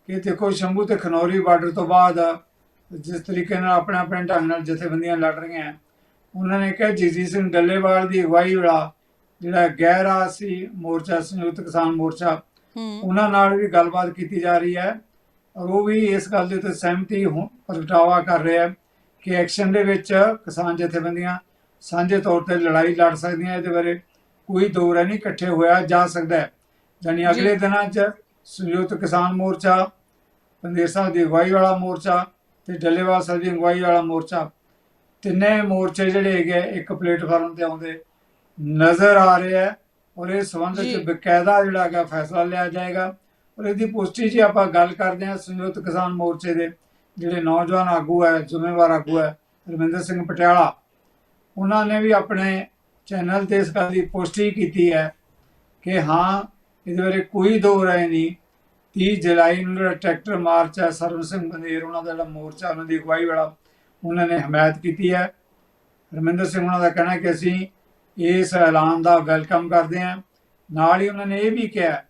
ਕਿ ਦੇਖੋ, ਸ਼ੰਭੂ ਤੇ ਖਨੌਰੀ ਬਾਰਡਰ ਤੋਂ ਬਾਅਦ ਜਿਸ ਤਰੀਕੇ ਨਾਲ ਆਪਣੇ ਆਪਣੇ ਢੰਗ ਨਾਲ ਜਥੇਬੰਦੀਆਂ ਲੜ ਰਹੀਆਂ ਉਹਨਾਂ ਨੇ ਕਿਹਾ ਜਗਜੀਤ ਸਿੰਘ ਡੱਲੇਵਾਲ ਦੀ ਅਗਵਾਈ ਵਾਲਾ ਜਿਹੜਾ ਗੈਰ ਸੀ ਮੋਰਚਾ ਸੰਯੁਕਤ ਕਿਸਾਨ ਮੋਰਚਾ ਉਹਨਾਂ ਨਾਲ ਵੀ ਗੱਲਬਾਤ ਕੀਤੀ ਜਾ ਰਹੀ ਹੈ ਔਰ ਉਹ ਵੀ ਇਸ ਗੱਲ ਦੇ ਉੱਤੇ ਸਹਿਮਤੀ ਪ੍ਰਗਟਾਵਾ ਕਰ ਰਿਹਾ ਹੈ ਕਿ ਐਕਸ਼ਨ ਦੇ ਵਿੱਚ ਕਿਸਾਨ ਜਥੇਬੰਦੀਆਂ ਸਾਂਝੇ ਤੌਰ ਤੇ ਲੜਾਈ ਲੜ ਸਕਦੀਆਂ ਇਹਦੇ ਬਾਰੇ ਕੋਈ ਦੋ ਰਾਹ ਨਹੀਂ ਇਕੱਠੇ ਹੋਇਆ ਜਾ ਸਕਦਾ ਯਾਨੀ ਅਗਲੇ। ਦਿਨਾਂ 'ਚ ਸੰਯੁਕਤ ਕਿਸਾਨ ਮੋਰਚਾ ਪੰਦੇਰ ਸਾਹਿਬ ਦੀ ਅਗਵਾਈ ਵਾਲਾ ਮੋਰਚਾ ਤੇ ਡੱਲੇਵਾਲ ਸਾਹਿਬ ਦੀ ਅਗਵਾਈ ਵਾਲਾ ਮੋਰਚਾ। ਤਿੰਨੇ ਮੋਰਚੇ ਜਿਹੜੇ ਹੈਗੇ ਇੱਕ ਪਲੇਟਫਾਰਮ ਤੇ ਆਉਂਦੇ। ਨਜ਼ਰ ਆ ਰਹੇ ਹੈ ਔਰ ਇਸ ਸੰਬੰਧ। ਵਿੱਚ ਬਕਾਇਦਾ ਜਿਹੜਾ ਹੈਗਾ ਫੈਸਲਾ ਲਿਆ ਜਾਏਗਾ। ਔਰ ਇਹਦੀ ਪੁਸ਼ਟੀ ਜੀ ਆਪਾਂ ਗੱਲ ਕਰਦੇ ਹਾਂ ਸੰਯੁਕਤ ਕਿਸਾਨ ਮੋਰਚੇ ਦੇ ਜਿਹੜੇ ਨੌਜਵਾਨ ਆਗੂ ਹੈ ਜ਼ਿੰਮੇਵਾਰ ਆਗੂ ਹੈ ਰਮਿੰਦਰ ਸਿੰਘ ਪਟਿਆਲਾ। ਉਹਨਾਂ ਨੇ ਵੀ ਆਪਣੇ ਚੈਨਲ ਤੇ ਇਸ ਗੱਲ ਦੀ ਪੁਸ਼ਟੀ ਕੀਤੀ ਹੈ ਕਿ ਹਾਂ ਇਹਦੇ ਬਾਰੇ ਕੋਈ ਦੋ ਰਾਏ ਨਹੀਂ। 30 ਜੁਲਾਈ ਨੂੰ ਜਿਹੜਾ ਟਰੈਕਟਰ ਮਾਰਚ ਹੈ, ਸਰਵ ਸਿੰਘ ਬੰਦੇਰ, ਉਹਨਾਂ ਦਾ ਜਿਹੜਾ ਮੋਰਚਾ, ਉਹਨਾਂ ਦੀ ਅਗਵਾਈ ਵਾਲਾ, ਉਹਨਾਂ ਨੇ ਹਮਾਇਤ ਕੀਤੀ ਹੈ। ਰਮਿੰਦਰ ਸਿੰਘ ਉਹਨਾਂ ਦਾ ਕਹਿਣਾ ਕਿ ਅਸੀਂ ਇਸ ਐਲਾਨ ਦਾ ਵੈਲਕਮ ਕਰਦੇ ਹਾਂ। ਨਾਲ ਹੀ ਉਹਨਾਂ ਨੇ ਇਹ ਵੀ ਕਿਹਾ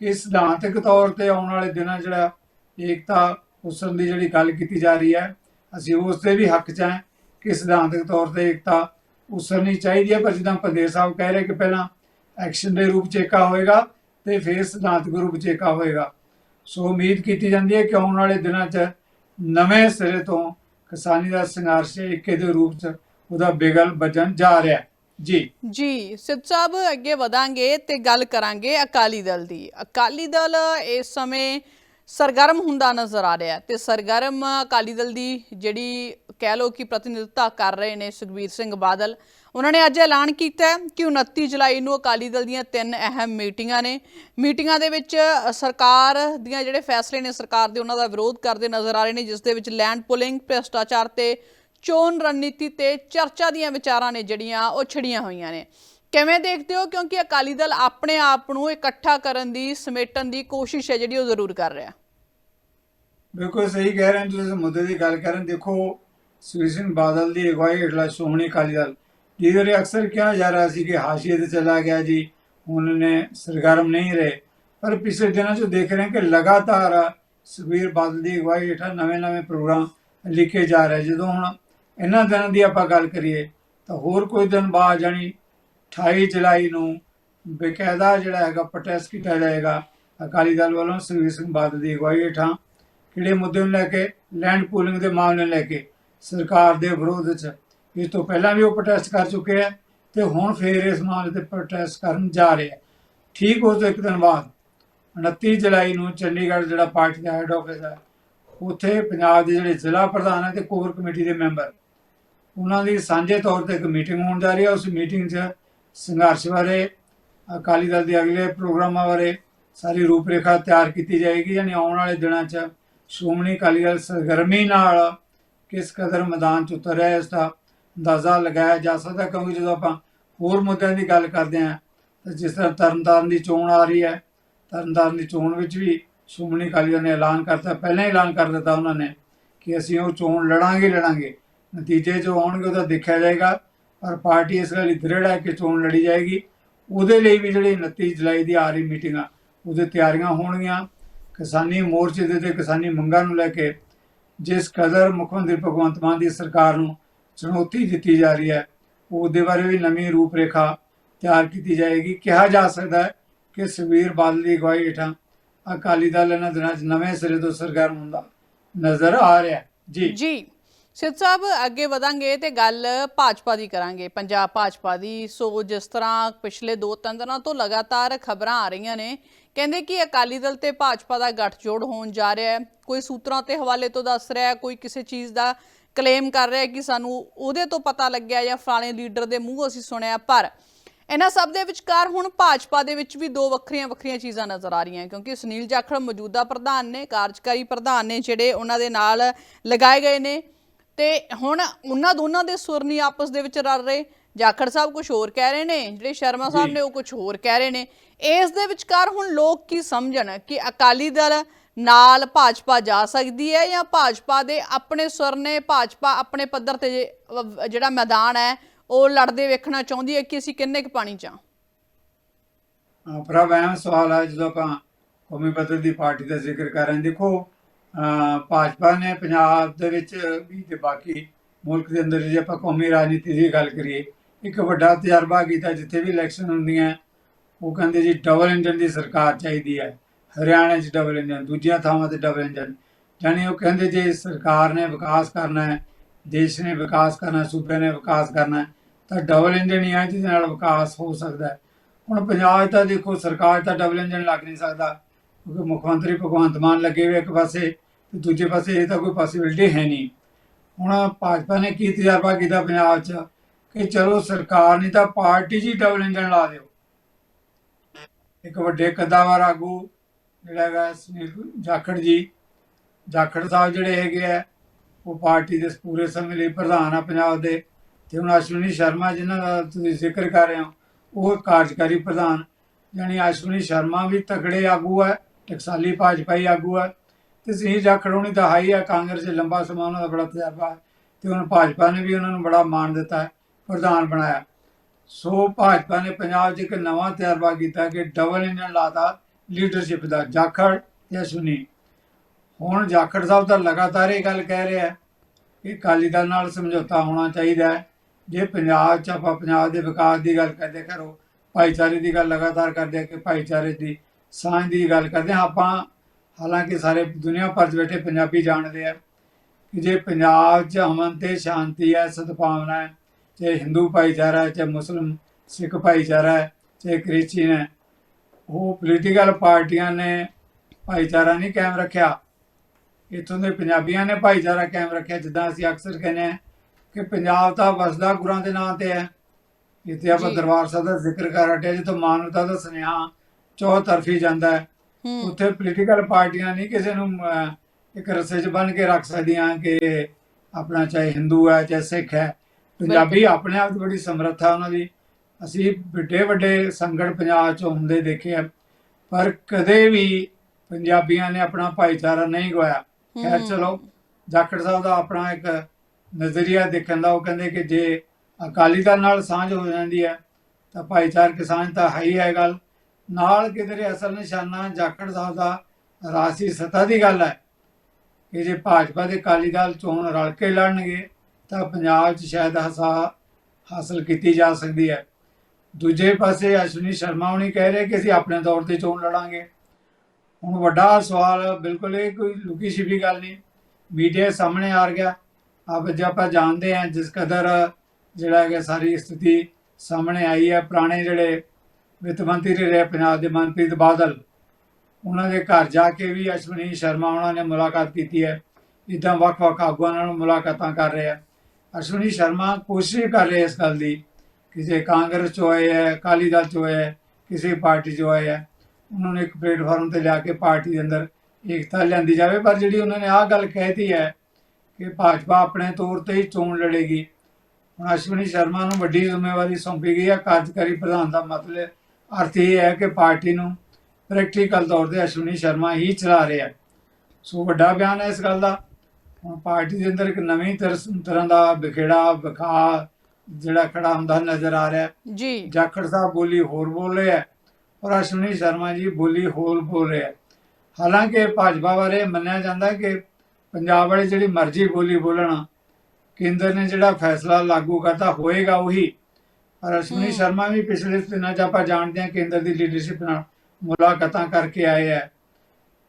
ਕਿ ਸਿਧਾਂਤਕ ਤੌਰ ਤੇ ਆਉਣ ਵਾਲੇ ਦਿਨਾਂ ਜਿਹੜਾ ਏਕਤਾ ਉਸਨ ਦੀ ਜਿਹੜੀ ਗੱਲ ਕੀਤੀ ਜਾ ਰਹੀ ਹੈ, ਅਸੀਂ ਉਸ ਦੇ ਵੀ ਹੱਕ 'ਚ ਹਾਂ ਕਿ ਸਿਧਾਂਤਕ ਤੌਰ ਤੇ ਏਕਤਾ ਉਸਰਨੀ ਚਾਹੀਦੀ ਹੈ। ਪਰ ਜਿੱਦਾਂ ਪੰਦੇਰ ਸਾਹਿਬ ਕਹਿ ਰਹੇ ਕਿ ਪਹਿਲਾਂ ਐਕਸ਼ਨ ਦੇ ਰੂਪ 'ਚ ਏਕਾ ਹੋਏਗਾ ਤੇ ਫਿਰ ਸਿਧਾਂਤਕ ਰੂਪ 'ਚ ਏਕਾ ਹੋਏਗਾ। ਸੋ ਉਮੀਦ ਕੀਤੀ ਜਾਂਦੀ ਹੈ ਕਿ ਆਉਣ ਵਾਲੇ ਦਿਨਾਂ 'ਚ ਨਵੇਂ ਸਿਰੇ ਤੋਂ ਕਿਸਾਨੀ ਦਾ ਸੰਘਰਸ਼ ਏਕੇ ਦੇ ਰੂਪ 'ਚ ਉਹਦਾ ਬਿਗਲ ਵੱਜਣ ਜਾ ਰਿਹਾ ਹੈ। ਜੀ। ਜੀ, ਸਿੱਧ ਸਾਹਿਬ, ਅੱਗੇ ਵਧਾਂਗੇ ਤੇ ਗੱਲ ਕਰਾਂਗੇ ਅਕਾਲੀ ਦਲ ਦੀ। ਅਕਾਲੀ ਦਲ ਇਸ ਸਮੇਂ ਸਰਗਰਮ ਹੁੰਦਾ ਨਜ਼ਰ ਆ ਰਿਹਾ ਤੇ ਸਰਗਰਮ ਅਕਾਲੀ ਦਲ ਦੀ ਜਿਹੜੀ ਕਹਿ ਲੋ ਕਿ ਪ੍ਰਤੀਨਿਧਤਾ ਕਰ ਰਹੇ ਨੇ ਸੁਖਬੀਰ ਸਿੰਘ ਬਾਦਲ ਉਹਨਾਂ ਨੇ ਅੱਜ ਐਲਾਨ ਕੀਤਾ ਕਿ 29 ਜੁਲਾਈ ਨੂੰ ਅਕਾਲੀ ਦਲ ਦੀਆਂ ਤਿੰਨ ਅਹਿਮ ਮੀਟਿੰਗਾਂ ਨੇ। ਮੀਟਿੰਗਾਂ ਦੇ ਵਿੱਚ ਸਰਕਾਰ ਦੀਆਂ ਜਿਹੜੇ ਫੈਸਲੇ ਨੇ, ਸਰਕਾਰ ਦੇ ਉਹਨਾਂ ਦਾ ਵਿਰੋਧ ਕਰਦੇ ਨਜ਼ਰ ਆ ਰਹੇ ਨੇ, ਜਿਸ ਦੇ ਵਿੱਚ ਲੈਂਡ ਪੁਲਿੰਗ, ਭ੍ਰਿਸ਼ਟਾਚਾਰ ਤੇ ਚੋਣ ਰਣਨੀਤੀ ਤੇ ਚਰਚਾ ਦੀਆਂ ਵਿਚਾਰਾਂ ਨੇ ਜਿਹੜੀਆਂ ਉਹ ਛੜੀਆਂ ਹੋਈਆਂ ਨੇ। ਕਿਵੇਂ ਦੇਖਦੇ ਹੋ? ਕਿਉਂਕਿ ਅਕਾਲੀ ਦਲ ਆਪਣੇ ਆਪ ਨੂੰ ਇਕੱਠਾ ਕਰਨ ਦੀ, ਸਮੇਟਣ ਦੀ ਕੋਸ਼ਿਸ਼ ਹੈ ਜਿਹੜੀ ਉਹ ਜ਼ਰੂਰ ਕਰ ਰਿਹਾ। ਬਿਲਕੁਲ ਸਹੀ ਕਹਿ ਰਹੇ ਹੋ ਤੁਸੀਂ ਮੁੱਦੇ ਦੀ ਗੱਲ ਕਰਨ ਦੇਖੋ ਸੁਖਬੀਰ ਸਿੰਘ ਬਾਦਲ ਦੀ ਅਗਵਾਈ ਹੇਠਲਾ ਸ਼੍ਰੋਮਣੀ ਅਕਾਲੀ ਦਲ ਜਿਹਦੇ ਬਾਰੇ ਅਕਸਰ ਕਿਹਾ ਜਾ ਰਿਹਾ ਸੀ ਕਿ ਹਾਸ਼ੀਏ ਤੇ ਚਲਾ ਗਿਆ ਜੀ, ਹੁਣ ਨੇ ਸਰਗਰਮ ਨਹੀਂ ਰਹੇ। ਪਰ ਪਿਛਲੇ ਦਿਨਾਂ 'ਚ ਦੇਖ ਰਹੇ ਹਾਂ ਕਿ ਲਗਾਤਾਰ ਸੁਖਬੀਰ ਬਾਦਲ ਦੀ ਅਗਵਾਈ ਹੇਠਾਂ ਨਵੇਂ-ਨਵੇਂ ਪ੍ਰੋਗਰਾਮ ਲਿਖੇ ਜਾ ਰਹੇ। ਜਦੋਂ ਹੁਣ ਇਹਨਾਂ ਦਿਨਾਂ ਦੀ ਆਪਾਂ ਗੱਲ ਕਰੀਏ, ਤਾਂ ਹੋਰ ਕੋਈ ਦਿਨ ਬਾਅਦ ਜਾਣੀ 28 ਜੁਲਾਈ ਨੂੰ ਬਕਾਇਦਾ ਜਿਹੜਾ ਹੈਗਾ ਪ੍ਰੋਟੈਸਟ ਕੀਤਾ ਜਾਏਗਾ। ਅਕਾਲੀ ਦਲ ਵੱਲੋਂ ਸੁਖਬੀਰ ਸਿੰਘ ਬਾਦਲ ਦੀ ਅਗਵਾਈ ਹੇਠਾਂ ਕਿਹੜੇ ਮੁੱਦੇ ਨੂੰ ਲੈ ਕੇ ਲੈਂਡ ਪੂਲਿੰਗ ਦੇ ਮਾਮਲੇ ਨੂੰ ਲੈ ਕੇ, ਸਰਕਾਰ ਦੇ ਵਿਰੋਧ 'ਚ ਇਸ ਤੋਂ ਪਹਿਲਾਂ ਵੀ ਉਹ ਪ੍ਰੋਟੈਸਟ ਕਰ ਚੁੱਕੇ ਹੈ ਤੇ ਹੁਣ ਫੇਰ ਇਸ ਮਾਮਲੇ ਤੇ ਪ੍ਰੋਟੈਸਟ ਕਰਨ ਜਾ ਰਹੇ ਹੈ ਠੀਕ ਉਸ ਤੋਂ ਇੱਕ ਦਿਨ ਬਾਅਦ 29 ਜੁਲਾਈ ਨੂੰ ਚੰਡੀਗੜ੍ਹ ਜਿਹੜਾ ਪਾਰਟੀ ਦਾ ਹੈੱਡ ਆਫਿਸ ਹੈ ਉੱਥੇ ਪੰਜਾਬ ਦੇ ਜਿਹੜੇ ਜ਼ਿਲ੍ਹਾ ਪ੍ਰਧਾਨ ਹੈ ਤੇ ਕੋਰ ਕਮੇਟੀ ਦੇ ਮੈਂਬਰ, ਉਹਨਾਂ ਦੀ ਸਾਂਝੇ ਤੌਰ ਤੇ ਇੱਕ ਮੀਟਿੰਗ ਹੋਣ ਜਾ ਰਹੀ ਹੈ ਉਸ ਮੀਟਿੰਗ 'ਚ ਸੰਘਰਸ਼ ਬਾਰੇ, ਅਕਾਲੀ ਦਲ ਦੇ ਅਗਲੇ ਪ੍ਰੋਗਰਾਮਾਂ ਬਾਰੇ ਸਾਰੀ ਰੂਪਰੇਖਾ ਤਿਆਰ ਕੀਤੀ ਜਾਏਗੀ। ਯਾਨੀ ਆਉਣ ਵਾਲੇ ਦਿਨਾਂ 'ਚ ਸ਼੍ਰੋਮਣੀ ਅਕਾਲੀ ਦਲ ਸਰਗਰਮੀ ਨਾਲ ਕਿਸ ਕਦਰ ਮੈਦਾਨ 'ਚ ਉਤਰ ਰਿਹਾ ਹੈ, ਇਸ ਦਾ ਅੰਦਾਜ਼ਾ ਲਗਾਇਆ ਜਾ ਸਕਦਾ ਕਿਉਂਕਿ ਜਦੋਂ ਆਪਾਂ ਹੋਰ ਮੁੱਦਿਆਂ ਦੀ ਗੱਲ ਕਰਦੇ ਹਾਂ, ਤਾਂ ਜਿਸ ਤਰ੍ਹਾਂ ਤਰਨਤਾਰਨ ਦੀ ਚੋਣ ਆ ਰਹੀ ਹੈ, ਤਰਨਤਾਰਨ ਦੀ ਚੋਣ ਵਿੱਚ ਵੀ ਸ਼੍ਰੋਮਣੀ ਅਕਾਲੀ ਦਲ ਨੇ ਐਲਾਨ ਕਰਤਾ, ਪਹਿਲਾਂ ਹੀ ਐਲਾਨ ਕਰ ਦਿੱਤਾ ਉਹਨਾਂ ਨੇ ਕਿ ਅਸੀਂ ਉਹ ਚੋਣ ਲੜਾਂਗੇ ਲੜਾਂਗੇ। ਨਤੀਜੇ ਜੋ ਆਉਣਗੇ ਉਹਦਾ ਦੇਖਿਆ ਜਾਏਗਾ, ਪਰ ਪਾਰਟੀ ਇਸ ਲਈ ਦ੍ਰਿੜ ਹੈ ਕਿ ਚੋਣ ਲੜੀ ਜਾਏਗੀ। ਉਹਦੇ ਲਈ ਵੀ ਜਿਹੜੀ 29 ਜੁਲਾਈ ਦੀ ਆ ਰਹੀ ਮੀਟਿੰਗ ਆ ਉਹਦੇ ਤਿਆਰੀਆਂ ਹੋਣਗੀਆਂ। ਕਿਸਾਨੀ ਮੋਰਚੇ ਦੇ ਤੇ ਕਿਸਾਨੀ ਮੰਗਾਂ ਨੂੰ ਲੈ ਕੇ ਜਿਸ ਕਦਰ ਮੁੱਖ ਮੰਤਰੀ ਭਗਵੰਤ ਮਾਨ ਦੀ ਸਰਕਾਰ ਨੂੰ ਚੁਣੌਤੀ ਦਿੱਤੀ ਜਾ ਰਹੀ ਹੈ। ਉਹਦੇ ਬਾਰੇ ਵੀ ਨਵੀਂ ਰੂਪਰੇਖਾ ਤਿਆਰ ਕੀਤੀ ਜਾਏਗੀ। ਕਿਹਾ ਜਾ ਸਕਦਾ ਹੈ ਕਿ ਸੁਖਬੀਰ ਬਾਦਲ ਦੀ ਅਗਵਾਈ ਹੇਠਾਂ ਅਕਾਲੀ ਦਲ ਇਹਨਾਂ ਦਿਨਾਂ 'ਚ ਨਵੇਂ ਸਿਰੇ ਤੋਂ ਸਰਗਰਮ ਹੁੰਦਾ ਨਜ਼ਰ ਆ ਰਿਹਾ ਜੀ। ਜੀ। ਸਿੱਧ ਸਾਹਿਬ, ਅੱਗੇ ਵਧਾਂਗੇ ਤੇ ਗੱਲ ਭਾਜਪਾ ਦੀ ਕਰਾਂਗੇ। ਪੰਜਾਬ ਭਾਜਪਾ ਦੀ ਸੋ ਜਿਸ ਤਰ੍ਹਾਂ ਪਿਛਲੇ ਦੋ ਤਿੰਨ ਦਿਨਾਂ ਤੋਂ ਲਗਾਤਾਰ ਖਬਰਾਂ ਆ ਰਹੀਆਂ ਨੇ, ਕਹਿੰਦੇ ਕਿ ਅਕਾਲੀ ਦਲ ਤੇ ਭਾਜਪਾ ਦਾ ਗੱਠਜੋੜ ਹੋਣ ਜਾ ਰਿਹਾ ਹੈ। ਕੋਈ ਸੂਤਰਾਂ ਤੇ ਹਵਾਲੇ ਤੋਂ ਦੱਸ ਰਿਹਾ ਹੈ, ਕੋਈ ਕਿਸੇ ਚੀਜ਼ ਦਾ ਕਲੇਮ ਕਰ ਰਿਹਾ ਕਿ ਸਾਨੂੰ ਉਹਦੇ ਤੋਂ ਪਤਾ ਲੱਗਿਆ ਜਾਂ ਫਲਾਣੇ ਲੀਡਰ ਦੇ ਮੂੰਹ ਅਸੀਂ ਸੁਣਿਆ ਪਰ ਇਹਨਾਂ ਸਭ ਦੇ ਵਿਚਕਾਰ ਹੁਣ ਭਾਜਪਾ ਦੇ ਵਿੱਚ ਵੀ ਦੋ ਵੱਖਰੀਆਂ ਵੱਖਰੀਆਂ ਚੀਜ਼ਾਂ ਨਜ਼ਰ ਆ ਰਹੀਆਂ ਕਿਉਂਕਿ ਸੁਨੀਲ ਜਾਖੜ ਮੌਜੂਦਾ ਪ੍ਰਧਾਨ ਨੇ ਕਾਰਜਕਾਰੀ ਪ੍ਰਧਾਨ ਨੇ ਜਿਹੜੇ ਉਹਨਾਂ ਦੇ ਨਾਲ ਲਗਾਏ ਗਏ ਨੇ ਤੇ ਹੁਣ ਉਹਨਾਂ ਦੋਨਾਂ ਦੇ ਸੁਰ ਨਹੀਂ ਆਪਸ ਦੇ ਵਿੱਚ ਰਲ ਰਹੇ ਜਾਖੜ ਸਾਹਿਬ ਕੁਝ ਹੋਰ ਕਹਿ ਰਹੇ ਨੇ ਜਿਹੜੇ ਸ਼ਰਮਾ ਸਾਹਿਬ। ਨੇ ਉਹ ਕੁਝ ਹੋਰ ਕਹਿ ਰਹੇ ਨੇ ਇਸ ਦੇ ਵਿਚਕਾਰ ਹੁਣ ਲੋਕ ਕੀ ਸਮਝਣ ਕਿ ਅਕਾਲੀ ਦਲ ਨਾਲ ਭਾਜਪਾ ਜਾ ਸਕਦੀ ਹੈ ਜਾਂ ਭਾਜਪਾ ਦੇ ਆਪਣੇ ਸੁਰ ਨੇ ਭਾਜਪਾ ਆਪਣੇ ਪੱਧਰ ਤੇ ਜਿਹੜਾ ਮੈਦਾਨ ਹੈ, ਉਹ ਲੜਦੇ ਵੇਖਣਾ ਚਾਹੁੰਦੀ ਹੈ ਕਿ ਅਸੀਂ ਕਿੰਨੇ ਕੁ ਪਾਣੀ ਚ ਪ੍ਰਭ ਅਹਿਮ ਸਵਾਲ ਹੈ ਜਦੋਂ ਆਪਾਂ ਕੌਮੀ ਪੱਧਰ ਦੀ ਪਾਰਟੀ ਦਾ ਜ਼ਿਕਰ ਕਰ ਰਹੇ ਦੇਖੋ ਭਾਜਪਾ ਨੇ ਪੰਜਾਬ ਦੇ ਵਿੱਚ ਵੀ ਤੇ ਬਾਕੀ ਮੁਲਕ ਦੇ ਅੰਦਰ ਜੇ ਆਪਾਂ ਕੌਮੀ ਰਾਜਨੀਤੀ ਦੀ ਗੱਲ ਕਰੀਏ, ਇੱਕ ਵੱਡਾ ਤਜਰਬਾ ਕੀਤਾ ਜਿੱਥੇ ਵੀ ਇਲੈਕਸ਼ਨ ਹੁੰਦੀਆਂ, ਉਹ ਕਹਿੰਦੇ ਜੀ, ਡਬਲ ਇੰਜਨ ਦੀ ਸਰਕਾਰ ਚਾਹੀਦੀ ਹੈ। ਹਰਿਆਣੇ 'ਚ ਡਬਲ ਇੰਜਨ ਦੂਜੀਆਂ ਥਾਵਾਂ ਤੇ ਡਬਲ ਇੰਜਨ ਯਾਨੀ ਉਹ ਕਹਿੰਦੇ ਜੇ ਸਰਕਾਰ ਨੇ ਵਿਕਾਸ ਕਰਨਾ ਹੈ ਦੇਸ਼ ਨੇ ਵਿਕਾਸ ਕਰਨਾ ਹੈ, ਸੂਬੇ ਨੇ ਵਿਕਾਸ ਕਰਨਾ ਤਾਂ ਡਬਲ ਇੰਜਨ ਹੀ ਹੈ ਜਿਹਦੇ ਨਾਲ ਵਿਕਾਸ ਹੋ ਸਕਦਾ ਹੁਣ ਪੰਜਾਬ ਤਾਂ ਦੇਖੋ ਸਰਕਾਰ ਤਾਂ ਡਬਲ ਇੰਜਨ ਲੱਗ ਨਹੀਂ ਸਕਦਾ। ਕਿਉਂਕਿ ਮੁੱਖ ਮੰਤਰੀ ਭਗਵੰਤ ਮਾਨ ਲੱਗੇ ਹੋਏ ਇੱਕ ਪਾਸੇ ਤੇ ਦੂਜੇ ਪਾਸੇ ਇਹ ਤਾਂ ਕੋਈ ਪੋਸੀਬਿਲਿਟੀ ਹੈ ਨਹੀਂ। ਹੁਣ ਭਾਜਪਾ ਨੇ ਕੀ ਤਜਰਬਾ ਕੀਤਾ ਪੰਜਾਬ 'ਚ? ਕਿ ਚਲੋ ਸਰਕਾਰ ਨਹੀਂ ਤਾਂ ਪਾਰਟੀ 'ਚ ਹੀ ਡਬਲ ਇੰਜਨ ਲਾ ਦਿਓ। ਇੱਕ ਵੱਡੇ ਕੱਦਾਵਰ ਆਗੂ ਜਿਹੜਾ ਹੈਗਾ ਸੁਨੀਲ ਜਾਖੜ ਜੀ, ਜਾਖੜ ਸਾਹਿਬ ਜਿਹੜੇ ਹੈਗੇ ਆ, ਉਹ ਪਾਰਟੀ ਦੇ ਪੂਰੇ ਸਮੇਂ ਲਈ ਪ੍ਰਧਾਨ ਆ ਪੰਜਾਬ ਦੇ ਤੇ ਹੁਣ ਅਸ਼ਵਨੀ ਸ਼ਰਮਾ ਜਿਨ੍ਹਾਂ ਦਾ ਤੁਸੀਂ ਜ਼ਿਕਰ ਕਰ ਰਹੇ ਹੋ, ਉਹ ਕਾਰਜਕਾਰੀ ਪ੍ਰਧਾਨ, ਯਾਨੀ ਅਸ਼ਵਨੀ ਸ਼ਰਮਾ ਵੀ ਤਕੜੇ ਆਗੂ ਹੈ ਟਕਸਾਲੀ ਭਾਜਪਾਈ ਆਗੂ ਹੈ ਤੇ ਸੁਨੀਲ ਜਾਖੜ ਹੋਣੀ ਤਾਂ ਹਾਈ ਹੈ ਕਾਂਗਰਸ 'ਚ ਲੰਬਾ ਸਮਾਂ ਉਹਨਾਂ ਦਾ ਬੜਾ ਤਜਰਬਾ ਹੈ ਤੇ ਹੁਣ ਭਾਜਪਾ ਨੇ ਵੀ ਉਹਨਾਂ ਨੂੰ ਬੜਾ ਮਾਣ ਦਿੱਤਾ ਹੈ, ਪ੍ਰਧਾਨ ਬਣਾਇਆ। ਸੋ ਭਾਜਪਾ ਨੇ ਪੰਜਾਬ 'ਚ ਇੱਕ ਨਵਾਂ ਤਜਰਬਾ ਕੀਤਾ ਕਿ ਡਬਲ ਇੰਜਨ ਲਾਤਾ ਲੀਡਰਸ਼ਿਪ ਦਾ, ਜਾਖੜ ਤੇ ਅਸ਼ਵਨੀ ਹੁਣ ਜਾਖੜ ਸਾਹਿਬ ਤਾਂ ਲਗਾਤਾਰ ਇਹ ਗੱਲ ਕਹਿ ਰਿਹਾ ਕਿ ਅਕਾਲੀ ਦਲ ਨਾਲ ਸਮਝੌਤਾ ਹੋਣਾ ਚਾਹੀਦਾ ਹੈ। ਜੇ ਪੰਜਾਬ 'ਚ ਆਪਾਂ ਪੰਜਾਬ ਦੇ ਵਿਕਾਸ ਦੀ ਗੱਲ ਕਰਦੇ ਕਰੋ ਭਾਈਚਾਰੇ ਦੀ ਗੱਲ ਲਗਾਤਾਰ ਕਰਦੇ ਆ ਕਿ ਭਾਈਚਾਰੇ ਦੀ ਸਾਂਝ ਦੀ ਗੱਲ ਕਰਦੇ ਹਾਂ, ਆਪਾਂ ਹਾਲਾਂਕਿ ਸਾਰੇ ਦੁਨੀਆ ਭਰ 'ਚ ਬੈਠੇ ਪੰਜਾਬੀ ਜਾਣਦੇ ਆ ਕਿ ਜੇ ਪੰਜਾਬ 'ਚ ਅਮਨ ਤੇ ਸ਼ਾਂਤੀ ਹੈ, ਸਦਭਾਵਨਾ ਹੈ, ਚਾਹੇ ਹਿੰਦੂ ਭਾਈਚਾਰਾ ਹੈ, ਚਾਹੇ ਮੁਸਲਮ, ਸਿੱਖ ਭਾਈਚਾਰਾ ਹੈ, ਚਾਹੇ ਕ੍ਰਿਸਚੀਅਨ ਹੈ ਉਹ ਪੋਲੀਟੀਕਲ ਪਾਰਟੀਆਂ ਨੇ ਭਾਈਚਾਰਾ ਨਹੀਂ ਕਾਇਮ ਰੱਖਿਆ। ਇੱਥੋਂ ਦੇ ਪੰਜਾਬੀਆਂ ਨੇ ਭਾਈਚਾਰਾ ਕਾਇਮ ਰੱਖਿਆ ਜਿੱਦਾਂ ਅਸੀਂ ਅਕਸਰ ਕਹਿੰਦੇ ਹਾਂ ਕਿ ਪੰਜਾਬ ਤਾਂ ਵਸਦਾ ਗੁਰਾਂ ਦੇ ਨਾਂ ਤੇ ਹੈ। ਇੱਥੇ ਆਪਾਂ। ਦਰਬਾਰ ਸਾਹਿਬ ਦਾ ਜ਼ਿਕਰ ਕਰ ਹਟਿਆ ਜਿੱਥੋਂ ਮਾਨਵਤਾ ਦਾ ਸੁਨੇਹਾ ਚੌਤਰਫੀ ਜਾਂਦਾ ਹੈ। ਹੂੰ। ਉੱਥੇ ਪੋਲੀਟੀਕਲ ਪਾਰਟੀਆਂ ਨਹੀਂ ਕਿਸੇ ਨੂੰ ਇੱਕ ਰਸੇ 'ਚ ਬੰਨ ਕੇ ਰੱਖ ਸਕਦੀਆਂ ਕਿ ਆਪਣਾ ਚਾਹੇ ਹਿੰਦੂ ਹੈ ਚਾਹੇ ਸਿੱਖ ਹੈ। ਪੰਜਾਬੀ ਆਪਣੇ ਆਪ 'ਚ ਬੜੀ ਸਮਰੱਥਾ ਉਹਨਾਂ ਦੀ। ਅਸੀਂ ਵੱਡੇ ਵੱਡੇ ਸੰਗਠ ਪੰਜਾਬ 'ਚ ਹੁੰਦੇ ਦੇਖੇ ਆ ਪਰ ਕਦੇ ਵੀ ਪੰਜਾਬੀਆਂ ਨੇ ਆਪਣਾ ਭਾਈਚਾਰਾ ਨਹੀਂ ਗਵਾਇਆ। ਖੈਰ। ਚਲੋ ਜਾਖੜ ਸਾਹਿਬ ਦਾ ਆਪਣਾ ਇੱਕ ਨਜ਼ਰੀਆ ਦੇਖਣ ਦਾ ਉਹ ਕਹਿੰਦੇ ਕਿ ਜੇ ਅਕਾਲੀ ਦਲ ਨਾਲ ਸਾਂਝ ਹੋ ਜਾਂਦੀ ਹੈ ਤਾਂ ਭਾਈਚਾਰਕ ਸਾਂਝ ਤਾਂ ਹੈ ਹੀ ਹੈ ਗੱਲ। ਨਾਲ ਕਿਧਰੇ ਅਸਲ ਨਿਸ਼ਾਨਾ ਜਾਖੜ ਸਾਹਿਬ ਦਾ ਰਾਸੀ ਸੱਤਾ ਦੀ ਗੱਲ ਹੈ ਕਿ ਜੇ ਭਾਜਪਾ ਦੇ ਅਕਾਲੀ ਦਲ ਚੋਣ ਰਲ ਕੇ ਲੜਨਗੇ ਤਾਂ ਪੰਜਾਬ 'ਚ ਸ਼ਾਇਦ ਹਸਾ ਹਾਸਲ ਕੀਤੀ ਜਾ ਸਕਦੀ ਹੈ। ਦੂਜੇ ਪਾਸੇ ਅਸ਼ਵਨੀ ਸ਼ਰਮਾ ਹੁਣੀ ਕਹਿ ਰਹੇ ਕਿ ਅਸੀਂ ਆਪਣੇ ਤੌਰ ਤੇ ਚੋਣ ਲੜਾਂਗੇ। ਹੁਣ ਵੱਡਾ ਸਵਾਲ ਬਿਲਕੁਲ ਇਹ ਕੋਈ ਲੁਕੀ ਛਿਪੀ ਗੱਲ ਨਹੀਂ। ਮੀਡੀਆ ਸਾਹਮਣੇ ਆ ਗਿਆ। ਆਪ ਜੇ ਆਪਾਂ ਜਾਣਦੇ ਹਾਂ ਜਿਸ ਕਦਰ ਜਿਹੜਾ ਕਿ ਸਾਰੀ ਸਥਿਤੀ ਸਾਹਮਣੇ ਆਈ ਹੈ, ਪੁਰਾਣੇ ਜਿਹੜੇ ਵਿੱਤ ਮੰਤਰੀ ਰਹੇ ਪੰਜਾਬ ਦੇ ਮਨਪ੍ਰੀਤ ਬਾਦਲ, ਉਹਨਾਂ ਦੇ ਘਰ ਜਾ ਕੇ ਵੀ ਅਸ਼ਵਨੀ ਸ਼ਰਮਾ ਉਹਨਾਂ ਨੇ ਮੁਲਾਕਾਤ ਕੀਤੀ ਹੈ। ਇਦਾਂ ਵੱਖ-ਵੱਖ ਆਗੂਆਂ ਨਾਲ ਮੁਲਾਕਾਤਾਂ ਕਰ ਰਹੇ ਆ। ਅਸ਼ਵਨੀ ਸ਼ਰਮਾ ਕੋਸ਼ਿਸ਼ ਕਰ ਰਹੇ ਇਸ ਗੱਲ ਦੀ ਕਿਸੇ ਕਾਂਗਰਸ ਚੋਂ ਆਏ ਹੈ, ਅਕਾਲੀ ਦਲ ਚੋਂ ਆਏ ਹੈ, ਕਿਸੇ ਪਾਰਟੀ ਚੋਂ ਆਏ ਹੈ, ਉਹਨਾਂ ਨੂੰ ਇੱਕ ਪਲੇਟਫਾਰਮ ਤੇ ਲਿਆ ਕੇ ਪਾਰਟੀ ਦੇ ਅੰਦਰ ਏਕਤਾ ਲਿਆਂਦੀ ਜਾਵੇ। ਪਰ ਜਿਹੜੀ ਉਹਨਾਂ ਨੇ ਆਹ ਗੱਲ ਕਹਿਤੀ ਹੈ ਕਿ ਭਾਜਪਾ ਆਪਣੇ ਤੌਰ ਤੇ ਹੀ ਚੋਣ ਲੜੇਗੀ। ਹੁਣ ਅਸ਼ਵਨੀ ਸ਼ਰਮਾ ਨੂੰ ਵੱਡੀ ਜ਼ਿੰਮੇਵਾਰੀ ਸੌਂਪੀ ਗਈ ਹੈ। ਕਾਰਜਕਾਰੀ ਪ੍ਰਧਾਨ ਦਾ ਮਤਲਬ ਅਰਥ ਇਹ ਹੈ ਕਿ ਪਾਰਟੀ ਨੂੰ ਪ੍ਰੈਕਟੀਕਲ ਤੌਰ ਤੇ ਅਸ਼ਵਨੀ ਸ਼ਰਮਾ ਹੀ ਚਲਾ ਰਿਹਾ ਸੋ ਵੱਡਾ ਬਿਆਨ ਹੈ ਇਸ ਗੱਲ ਦਾ। ਹੁਣ ਪਾਰਟੀ ਦੇ ਅੰਦਰ ਇੱਕ ਨਵੀਂ ਤਰਸ- ਤਰ੍ਹਾਂ ਦਾ ਵਿਖੇੜਾ ਵਿਖਾ ਜਿਹੜਾ ਖੜਾ ਹੁੰਦਾ ਨਜ਼ਰ ਆ ਰਿਹਾ ਜੀ। ਜਾਖੜ ਸਾਹਿਬ ਬੋਲੀ ਹੋਰ ਬੋਲ ਰਿਹਾ ਔਰ ਅਸ਼ਵਨੀ ਸ਼ਰਮਾ ਜੀ ਬੋਲੀ ਹੋਰ ਬੋਲ ਰਿਹਾ ਹਾਲਾਂਕਿ ਭਾਜਪਾ ਬਾਰੇ ਮੰਨਿਆ ਜਾਂਦਾ ਕਿ ਪੰਜਾਬ ਵਾਲੇ ਜਿਹੜੀ ਮਰਜ਼ੀ ਬੋਲੀ ਬੋਲਣਾ ਕੇਂਦਰ ਨੇ ਜਿਹੜਾ ਫੈਸਲਾ ਲਾਗੂ ਕਰਤਾ ਹੋਏਗਾ ਉਹੀ। ਪਰ ਅਸ਼ਵਨੀ। ਸ਼ਰਮਾ ਵੀ ਪਿਛਲੇ ਦਿਨਾਂ 'ਚ ਆਪਾਂ ਜਾਣਦੇ ਹਾਂ ਕੇਂਦਰ ਦੀ ਲੀਡਰਸ਼ਿਪ ਨਾਲ ਮੁਲਾਕਾਤਾਂ ਕਰਕੇ ਆਏ ਆ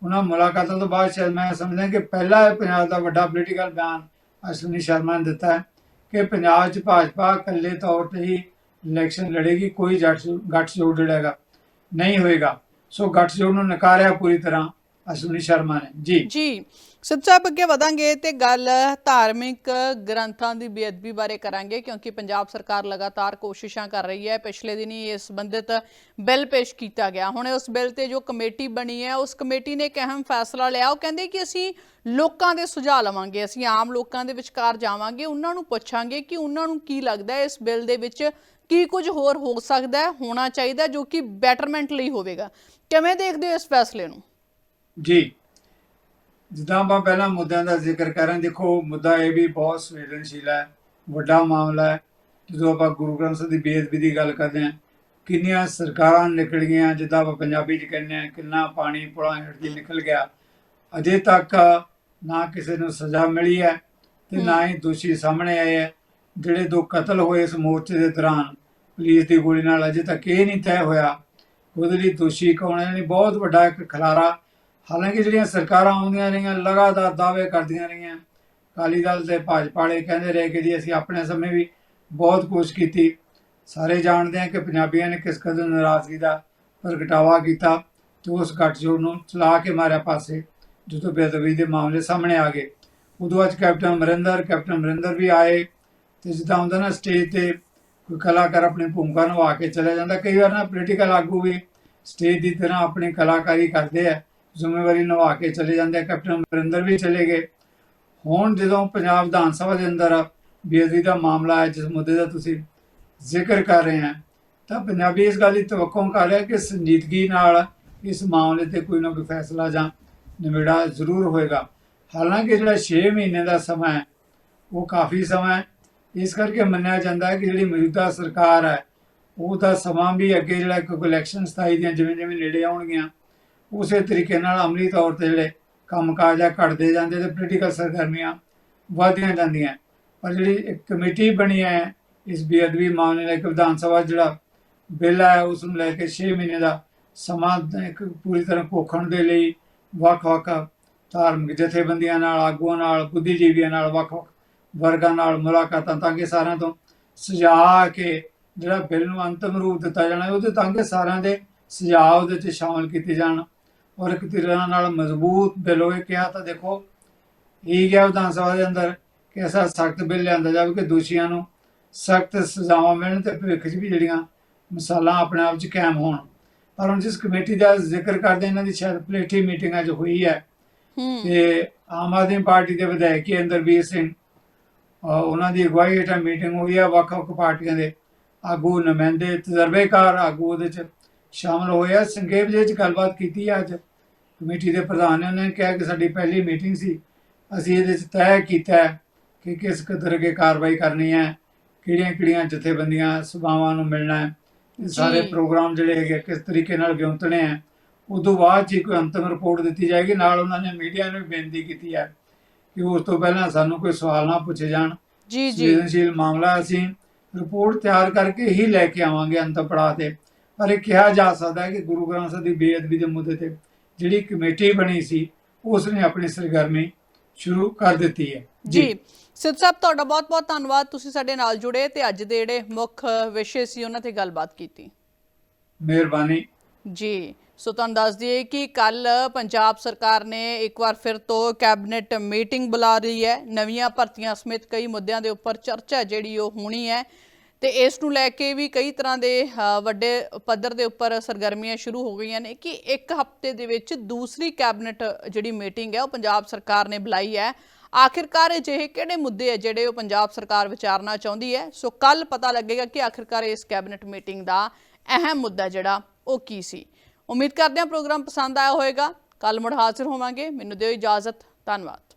ਉਹਨਾਂ ਮੁਲਾਕਾਤਾਂ ਤੋਂ ਬਾਅਦ ਸ਼ਾਇਦ ਮੈਂ ਸਮਝਦਾ ਕਿ ਪਹਿਲਾ ਪੰਜਾਬ ਦਾ ਵੱਡਾ ਪੋਲੀਟੀਕਲ ਬਿਆਨ ਅਸ਼ਵਨੀ ਸ਼ਰਮਾ ਨੇ ਦਿੱਤਾ ਹੈ। ਕਿ ਪੰਜਾਬ 'ਚ ਭਾਜਪਾ ਇਕੱਲੇ ਤੌਰ ਤੇ ਹੀ ਇਲੈਕਸ਼ਨ ਲੜੇਗੀ, ਕੋਈ ਜੱਟ ਗੱਠਜੋੜ ਜਿਹੜਾ ਹੈਗਾ ਨਹੀਂ ਹੋਏਗਾ। ਸੋ ਗੱਠਜੋੜ ਨੂੰ ਨਕਾਰਿਆ ਪੂਰੀ ਤਰ੍ਹਾਂ। ਅਸ਼ਵਨੀ ਸ਼ਰਮਾ ਨੇ। ਜੀ। ਜੀ। ਸਿੱਧ ਸਾਹਿਬ ਅੱਗੇ ਵਧਾਂਗੇ ਤੇ ਗੱਲ ਧਾਰਮਿਕ ਗ੍ਰੰਥਾਂ ਦੀ ਬੇਅਦਬੀ ਬਾਰੇ ਕਰਾਂਗੇ, ਕਿਉਂਕਿ ਪੰਜਾਬ ਸਰਕਾਰ ਲਗਾਤਾਰ ਕੋਸ਼ਿਸ਼ਾਂ ਕਰ ਰਹੀ ਹੈ। ਪਿਛਲੇ ਦਿਨੀ ਇਸ ਸੰਬੰਧਿਤ ਬਿੱਲ ਪੇਸ਼ ਕੀਤਾ ਗਿਆ। ਹੁਣ ਉਸ ਬਿੱਲ ਤੇ ਜੋ ਕਮੇਟੀ ਬਣੀ ਹੈ, ਉਸ ਕਮੇਟੀ ਨੇ ਇੱਕ ਅਹਿਮ ਫੈਸਲਾ ਲਿਆ। ਉਹ ਕਹਿੰਦੇ ਕਿ ਅਸੀਂ ਲੋਕਾਂ ਦੇ ਸੁਝਾਅ ਲਵਾਂਗੇ, ਅਸੀਂ ਆਮ ਲੋਕਾਂ ਦੇ ਵਿਚਕਾਰ ਜਾਵਾਂਗੇ, ਉਹਨਾਂ ਨੂੰ ਪੁੱਛਾਂਗੇ ਕਿ ਉਹਨਾਂ ਨੂੰ ਕੀ ਲੱਗਦਾ ਹੈ ਇਸ ਬਿੱਲ ਦੇ ਵਿੱਚ ਕੀ ਕੁਝ ਹੋਰ ਹੋ ਸਕਦਾ ਹੈ, ਹੋਣਾ ਚਾਹੀਦਾ ਜੋ ਕਿ ਬੈਟਰਮੈਂਟ ਲਈ ਹੋਵੇਗਾ। ਕਿਵੇਂ ਦੇਖਦੇ ਹੋ ਇਸ ਫੈਸਲੇ ਨੂੰ? ਜੀ। ਜਿੱਦਾਂ ਆਪਾਂ ਪਹਿਲਾਂ ਮੁੱਦਿਆਂ ਦਾ ਜ਼ਿਕਰ ਕਰਾਂ ਦੇਖੋ ਮੁੱਦਾ ਇਹ ਵੀ ਬਹੁਤ ਸੰਵੇਦਨਸ਼ੀਲ ਹੈ, ਵੱਡਾ ਮਾਮਲਾ ਹੈ। ਜਦੋਂ ਆਪਾਂ ਗੁਰੂ ਗ੍ਰੰਥ ਸਾਹਿਬ ਦੀ ਬੇਅਦਬੀ ਦੀ ਗੱਲ ਕਰਦੇ ਹਾਂ, ਕਿੰਨੀਆਂ ਸਰਕਾਰਾਂ ਨਿਕਲ ਗਈਆਂ, ਜਿੱਦਾਂ ਆਪਾਂ ਪੰਜਾਬੀ 'ਚ ਕਹਿੰਦੇ ਹਾਂ, ਕਿੰਨਾ ਪਾਣੀ ਪੁਲਾਂ ਹੇਠ ਦੀ ਨਿਕਲ ਗਿਆ। ਅਜੇ ਤੱਕ ਨਾ ਕਿਸੇ ਨੂੰ ਸਜ਼ਾ ਮਿਲੀ ਹੈ ਤੇ ਨਾ ਹੀ ਦੋਸ਼ੀ ਸਾਹਮਣੇ ਆਏ ਹੈ। ਜਿਹੜੇ ਦੋ ਕਤਲ ਹੋਏ ਇਸ ਮੋਰਚੇ ਦੇ ਦੌਰਾਨ, ਪੁਲਿਸ ਦੀ ਗੋਲੀ ਨਾਲ ਅਜੇ ਤੱਕ ਇਹ ਨਹੀਂ ਤੈਅ ਹੋਇਆ। ਉਹਦੇ ਲਈ ਦੋਸ਼ੀ ਕੌਣ ਹੈ? ਯਾਨੀ ਬਹੁਤ ਵੱਡਾ ਇੱਕ ਖਲਾਰਾ ਹਾਲਾਂਕਿ ਜਿਹੜੀਆਂ ਸਰਕਾਰਾਂ ਆਉਂਦੀਆਂ ਰਹੀਆਂ, ਲਗਾਤਾਰ ਦਾਅਵੇ ਕਰਦੀਆਂ ਰਹੀਆਂ। ਅਕਾਲੀ ਦਲ ਤੇ ਭਾਜਪਾ ਵਾਲੇ ਕਹਿੰਦੇ ਰਹੇ ਕਿ ਜੀ, ਅਸੀਂ ਆਪਣੇ ਸਮੇਂ ਵੀ ਬਹੁਤ ਕੋਸ਼ਿਸ਼ ਕੀਤੀ। ਸਾਰੇ ਜਾਣਦੇ ਆ ਕਿ ਪੰਜਾਬੀਆਂ ਨੇ ਕਿਸ ਕਦਰ ਨਾਰਾਜ਼ਗੀ ਦਾ ਪ੍ਰਗਟਾਵਾ ਕੀਤਾ ਤੇ ਉਸ ਗੱਠਜੋੜ ਨੂੰ ਚਲਾ ਕੇ ਮਾਰਿਆ ਪਾਸੇ, ਜਦੋਂ ਬੇਅਦਬੀ ਦੇ ਮਾਮਲੇ ਸਾਹਮਣੇ ਆ ਗਏ। ਉਦੋਂ ਅੱਜ ਕੈਪਟਨ ਅਮਰਿੰਦਰ ਕੈਪਟਨ ਅਮਰਿੰਦਰ ਵੀ ਆਏ ਤੇ ਜਿੱਦਾਂ ਹੁੰਦਾ ਨਾ ਸਟੇਜ ਤੇ ਕੋਈ ਕਲਾਕਾਰ ਆਪਣੀ ਭੂਮਿਕਾ ਨਿਭਾ ਕੇ ਚਲਾ ਜਾਂਦਾ। ਕਈ ਵਾਰ ਨਾ ਪੋਲੀਟੀਕਲ ਆਗੂ ਵੀ ਸਟੇਜ ਦੀ ਤਰ੍ਹਾਂ ਆਪਣੀ ਕਲਾਕਾਰੀ ਕਰਦੇ ਆ। ਜ਼ਿੰਮੇਵਾਰੀ ਨਿਭਾ ਕੇ ਚਲੇ ਜਾਂਦੇ ਆ। ਕੈਪਟਨ ਅਮਰਿੰਦਰ ਵੀ ਚਲੇ ਗਏ। ਹੁਣ ਜਦੋਂ ਪੰਜਾਬ ਵਿਧਾਨ ਸਭਾ ਦੇ ਅੰਦਰ ਬੇਅਦਬੀ ਦਾ ਮਾਮਲਾ ਹੈ, ਜਿਸ ਮੁੱਦੇ ਦਾ ਤੁਸੀਂ ਜ਼ਿਕਰ ਕਰ ਰਹੇ ਆ, ਤਾਂ ਪੰਜਾਬੀ ਇਸ ਗੱਲ ਦੀ ਤਵੱਕੋ ਕਰ ਰਿਹਾ ਕਿ ਸੰਜੀਦਗੀ ਨਾਲ ਇਸ ਮਾਮਲੇ ਤੇ ਕੋਈ ਨਾ ਕੋਈ ਫੈਸਲਾ ਜਾਂ ਨਿਬੇੜਾ ਜ਼ਰੂਰ ਹੋਏਗਾ। ਹਾਲਾਂਕਿ ਜਿਹੜਾ 6 ਮਹੀਨੇ ਦਾ ਸਮਾਂ ਹੈ, ਉਹ ਕਾਫੀ ਸਮਾਂ ਹੈ। ਇਸ ਕਰਕੇ ਮੰਨਿਆ ਜਾਂਦਾ ਹੈ ਕਿ ਜਿਹੜੀ ਮੌਜੂਦਾ ਸਰਕਾਰ ਹੈ ਉਹਦਾ ਸਮਾਂ ਵੀ ਅੱਗੇ ਜਿਹੜਾ ਕੋਈ ਇਲੈਕਸ਼ਨ ਸਥਾਈ ਦੀਆਂ ਜਿਵੇਂ ਜਿਵੇਂ ਨੇੜੇ ਆਉਣਗੀਆਂ ਉਸੇ ਤਰੀਕੇ ਨਾਲ ਅਮਲੀ ਤੌਰ ਤੇ ਜਿਹੜੇ ਕੰਮਕਾਜ ਆ, ਘਟਦੇ ਜਾਂਦੇ ਤੇ ਪੋਲੀਟੀਕਲ ਸਰਗਰਮੀਆਂ ਵਧਦੀਆਂ ਜਾਂਦੀਆਂ। ਪਰ ਜਿਹੜੀ ਇੱਕ ਕਮੇਟੀ ਬਣੀ ਹੈ, ਇਸ ਬੇਅਦਬੀ ਮਾਮਲੇ ਦਾ ਇੱਕ ਵਿਧਾਨ ਸਭਾ ਜਿਹੜਾ ਬਿੱਲ ਹੈ ਉਸ ਨੂੰ ਲੈ ਕੇ 6 ਮਹੀਨੇ ਦਾ ਸਮਾਂ ਇੱਕ ਪੂਰੀ ਤਰ੍ਹਾਂ ਕੋਖਣ ਦੇ ਲਈ ਵੱਖ-ਵੱਖ ਧਾਰਮਿਕ ਜਥੇਬੰਦੀਆਂ ਨਾਲ, ਆਗੂਆਂ ਨਾਲ, ਬੁੱਧੀਜੀਵੀਆਂ ਨਾਲ, ਵੱਖ-ਵੱਖ ਵਰਗਾਂ ਨਾਲ ਮੁਲਾਕਾਤਾਂ ਤਾਂ ਕਿ ਸਾਰਿਆਂ ਤੋਂ ਸੁਝਾਅ ਕੇ ਜਿਹੜਾ ਬਿੱਲ ਨੂੰ ਅੰਤਮ ਰੂਪ ਦਿੱਤਾ ਜਾਣਾ, ਉਹਦੇ ਤਾਂ ਕਿ ਸਾਰਿਆਂ ਦੇ ਸੁਝਾਅ ਉਹਦੇ ਵਿੱਚ ਸ਼ਾਮਲ ਕੀਤੇ ਜਾਣ। ਔਰ ਇੱਕ ਤਰ੍ਹਾਂ ਨਾਲ ਮਜ਼ਬੂਤ ਬਿੱਲ ਹੋਏ। ਕਿਹਾ ਤਾਂ ਦੇਖੋ ਇਹ ਗਿਆ ਵਿਧਾਨ ਸਭਾ ਦੇ ਅੰਦਰ ਕਿ ਐਸਾ ਸਖਤ ਬਿੱਲ ਲਿਆਂਦਾ ਜਾਵੇ ਕਿ ਦੋਸ਼ੀਆਂ ਨੂੰ ਸਖਤ ਸਜ਼ਾਵਾਂ ਮਿਲਣ ਤੇ ਭਵਿੱਖ 'ਚ ਵੀ ਜਿਹੜੀਆਂ ਮਿਸਾਲਾਂ ਆਪਣੇ ਆਪ 'ਚ ਕਾਇਮ ਹੋਣ। ਪਰ ਹੁਣ ਜਿਸ ਕਮੇਟੀ ਦਾ ਜ਼ਿਕਰ ਕਰਦੇ ਇਹਨਾਂ ਦੀ ਸ਼ਾਇਦ ਪਲੇਠੀ ਮੀਟਿੰਗ ਅੱਜ ਹੋਈ ਹੈ। ਤੇ ਆਮ ਆਦਮੀ ਪਾਰਟੀ ਦੇ ਵਿਧਾਇਕ ਅੰਦਰਵੀਰ ਸਿੰਘ। ਉਹਨਾਂ ਦੀ ਅਗਵਾਈ ਹੇਠਾਂ ਮੀਟਿੰਗ ਹੋਈ ਹੈ ਵੱਖ-ਵੱਖ ਪਾਰਟੀਆਂ ਦੇ। ਆਗੂ ਨੁਮਾਇੰਦੇ ਤਜਰਬੇਕਾਰ ਆਗੂ ਉਹਦੇ ਚ ਸ਼ਾਮਲ ਹੋਏ ਆ। ਸੰਖੇਪ ਜਿਹੇ ਚ ਗੱਲਬਾਤ ਕੀਤੀ ਹੈ ਅੱਜ। ਕਮੇਟੀ ਦੇ ਪ੍ਰਧਾਨ ਨੇ ਉਹਨਾਂ ਨੇ ਕਿਹਾ ਕਿ ਸਾਡੀ ਪਹਿਲੀ ਮੀਟਿੰਗ ਸੀ। ਅਸੀਂ ਇਹਦੇ ਚ ਤੈਅ ਕੀਤਾ ਕਿ ਕਿਸ ਕਦਰ ਅੱਗੇ ਕਾਰਵਾਈ ਕਰਨੀ ਹੈ ਕਿਹੜੀਆਂ-ਕਿਹੜੀਆਂ ਜਥੇਬੰਦੀਆਂ ਸਭਾਵਾਂ ਨੂੰ ਮਿਲਣਾ ਹੈ ਇਹ ਸਾਰੇ ਜੀ। ਪ੍ਰੋਗਰਾਮ ਜਿਹੜੇ ਹੈਗੇ ਕਿਸ ਤਰੀਕੇ ਨਾਲ ਵਿਉਂਤਣੇ ਹੈ। ਉਦੋਂ ਬਾਅਦ ਹੀ ਕੋਈ ਅੰਤਮ ਰਿਪੋਰਟ ਦਿੱਤੀ ਜਾਏਗੀ। ਨਾਲ ਉਹਨਾਂ ਨੇ ਮੀਡੀਆ ਨੂੰ ਵੀ ਬੇਨਤੀ ਕੀਤੀ ਹੈ ਕਿ ਉਸ ਤੋਂ ਪਹਿਲਾਂ ਸਾਨੂੰ ਕੋਈ ਸਵਾਲ ਨਾ ਪੁੱਛੇ ਜਾਣ। ਜੀ ਜੀ। ਸੰਵੇਦਨਸ਼ੀਲ ਮਾਮਲਾ ਅਸੀਂ ਰਿਪੋਰਟ ਤਿਆਰ ਕਰਕੇ ਹੀ ਲੈ ਕੇ ਆਵਾਂਗੇ ਅੰਤਮ ਪੜਾਅ ਤੇ। ਪਰ ਇਹ ਕਿਹਾ ਜਾ ਸਕਦਾ ਹੈ ਕਿ ਗੁਰੂ ਗ੍ਰੰਥ ਸਾਹਿਬ ਦੀ ਬੇਅਦਬੀ ਦੇ ਮੁੱਦੇ ਤੇ ਜਿਹੜੀ ਕਮੇਟੀ ਬਣੀ ਸੀ ਉਸ ਨੇ ਆਪਣੀ ਸਰਗਰਮੀ ਸ਼ੁਰੂ ਕਰ ਦਿੱਤੀ ਹੈ। ਜੀ। ਸਿੱਧ ਸਾਹਿਬ ਤੁਹਾਡਾ ਬਹੁਤ-ਬਹੁਤ ਧੰਨਵਾਦ। ਤੁਸੀਂ ਸਾਡੇ ਨਾਲ ਜੁੜੇ ਤੇ ਅੱਜ ਦੇ ਜਿਹੜੇ ਮੁੱਖ ਵਿਸ਼ੇ ਸੀ ਉਹਨਾਂ ਤੇ ਗੱਲਬਾਤ ਕੀਤੀ। ਮਿਹਰਬਾਨੀ। ਜੀ। ਸੋ ਤੁਹਾਨੂੰ ਦੱਸ ਦਈਏ ਕਿ ਕੱਲ ਪੰਜਾਬ ਸਰਕਾਰ ਨੇ ਇੱਕ ਵਾਰ ਫਿਰ ਤੋਂ ਕੈਬਨਿਟ ਮੀਟਿੰਗ ਬੁਲਾ ਰਹੀ ਹੈ। ਨਵੀਆਂ ਭਰਤੀਆਂ ਸਮੇਤ ਕਈ ਮੁੱਦਿਆਂ ਦੇ ਉੱਪਰ ਚਰਚਾ ਜਿਹੜੀ ਉਹ ਹੋਣੀ ਹੈ। ਤੇ ਇਸ ਨੂੰ ਲੈ ਕੇ ਵੀ ਕਈ ਤਰ੍ਹਾਂ ਦੇ ਵੱਡੇ ਪੱਧਰ ਦੇ ਉੱਪਰ ਸਰਗਰਮੀਆਂ ਸ਼ੁਰੂ ਹੋ ਗਈਆਂ ਨੇ ਕਿ ਇੱਕ ਹਫ਼ਤੇ ਦੇ ਵਿੱਚ ਦੂਸਰੀ ਕੈਬਨਿਟ ਜਿਹੜੀ ਮੀਟਿੰਗ ਹੈ ਉਹ ਪੰਜਾਬ ਸਰਕਾਰ ਨੇ ਬੁਲਾਈ ਹੈ। ਆਖਿਰਕਾਰ ਅਜਿਹੇ ਕਿਹੜੇ ਮੁੱਦੇ ਹੈ ਜਿਹੜੇ ਉਹ ਪੰਜਾਬ ਸਰਕਾਰ ਵਿਚਾਰਨਾ ਚਾਹੁੰਦੀ ਹੈ? ਸੋ ਕੱਲ ਪਤਾ ਲੱਗੇਗਾ ਕਿ ਆਖਿਰਕਾਰ ਇਸ ਕੈਬਨਿਟ ਮੀਟਿੰਗ ਦਾ ਅਹਿਮ ਮੁੱਦਾ ਜਿਹੜਾ ਉਹ ਕੀ ਸੀ। ਉਮੀਦ ਕਰਦੇ ਹਾਂ ਪ੍ਰੋਗਰਾਮ ਪਸੰਦ ਆਇਆ ਹੋਵੇਗਾ। ਕੱਲ ਮੁੜ ਹਾਜ਼ਰ ਹੋਵਾਂਗੇ। ਮੈਨੂੰ ਦਿਓ ਇਜਾਜ਼ਤ। ਧੰਨਵਾਦ।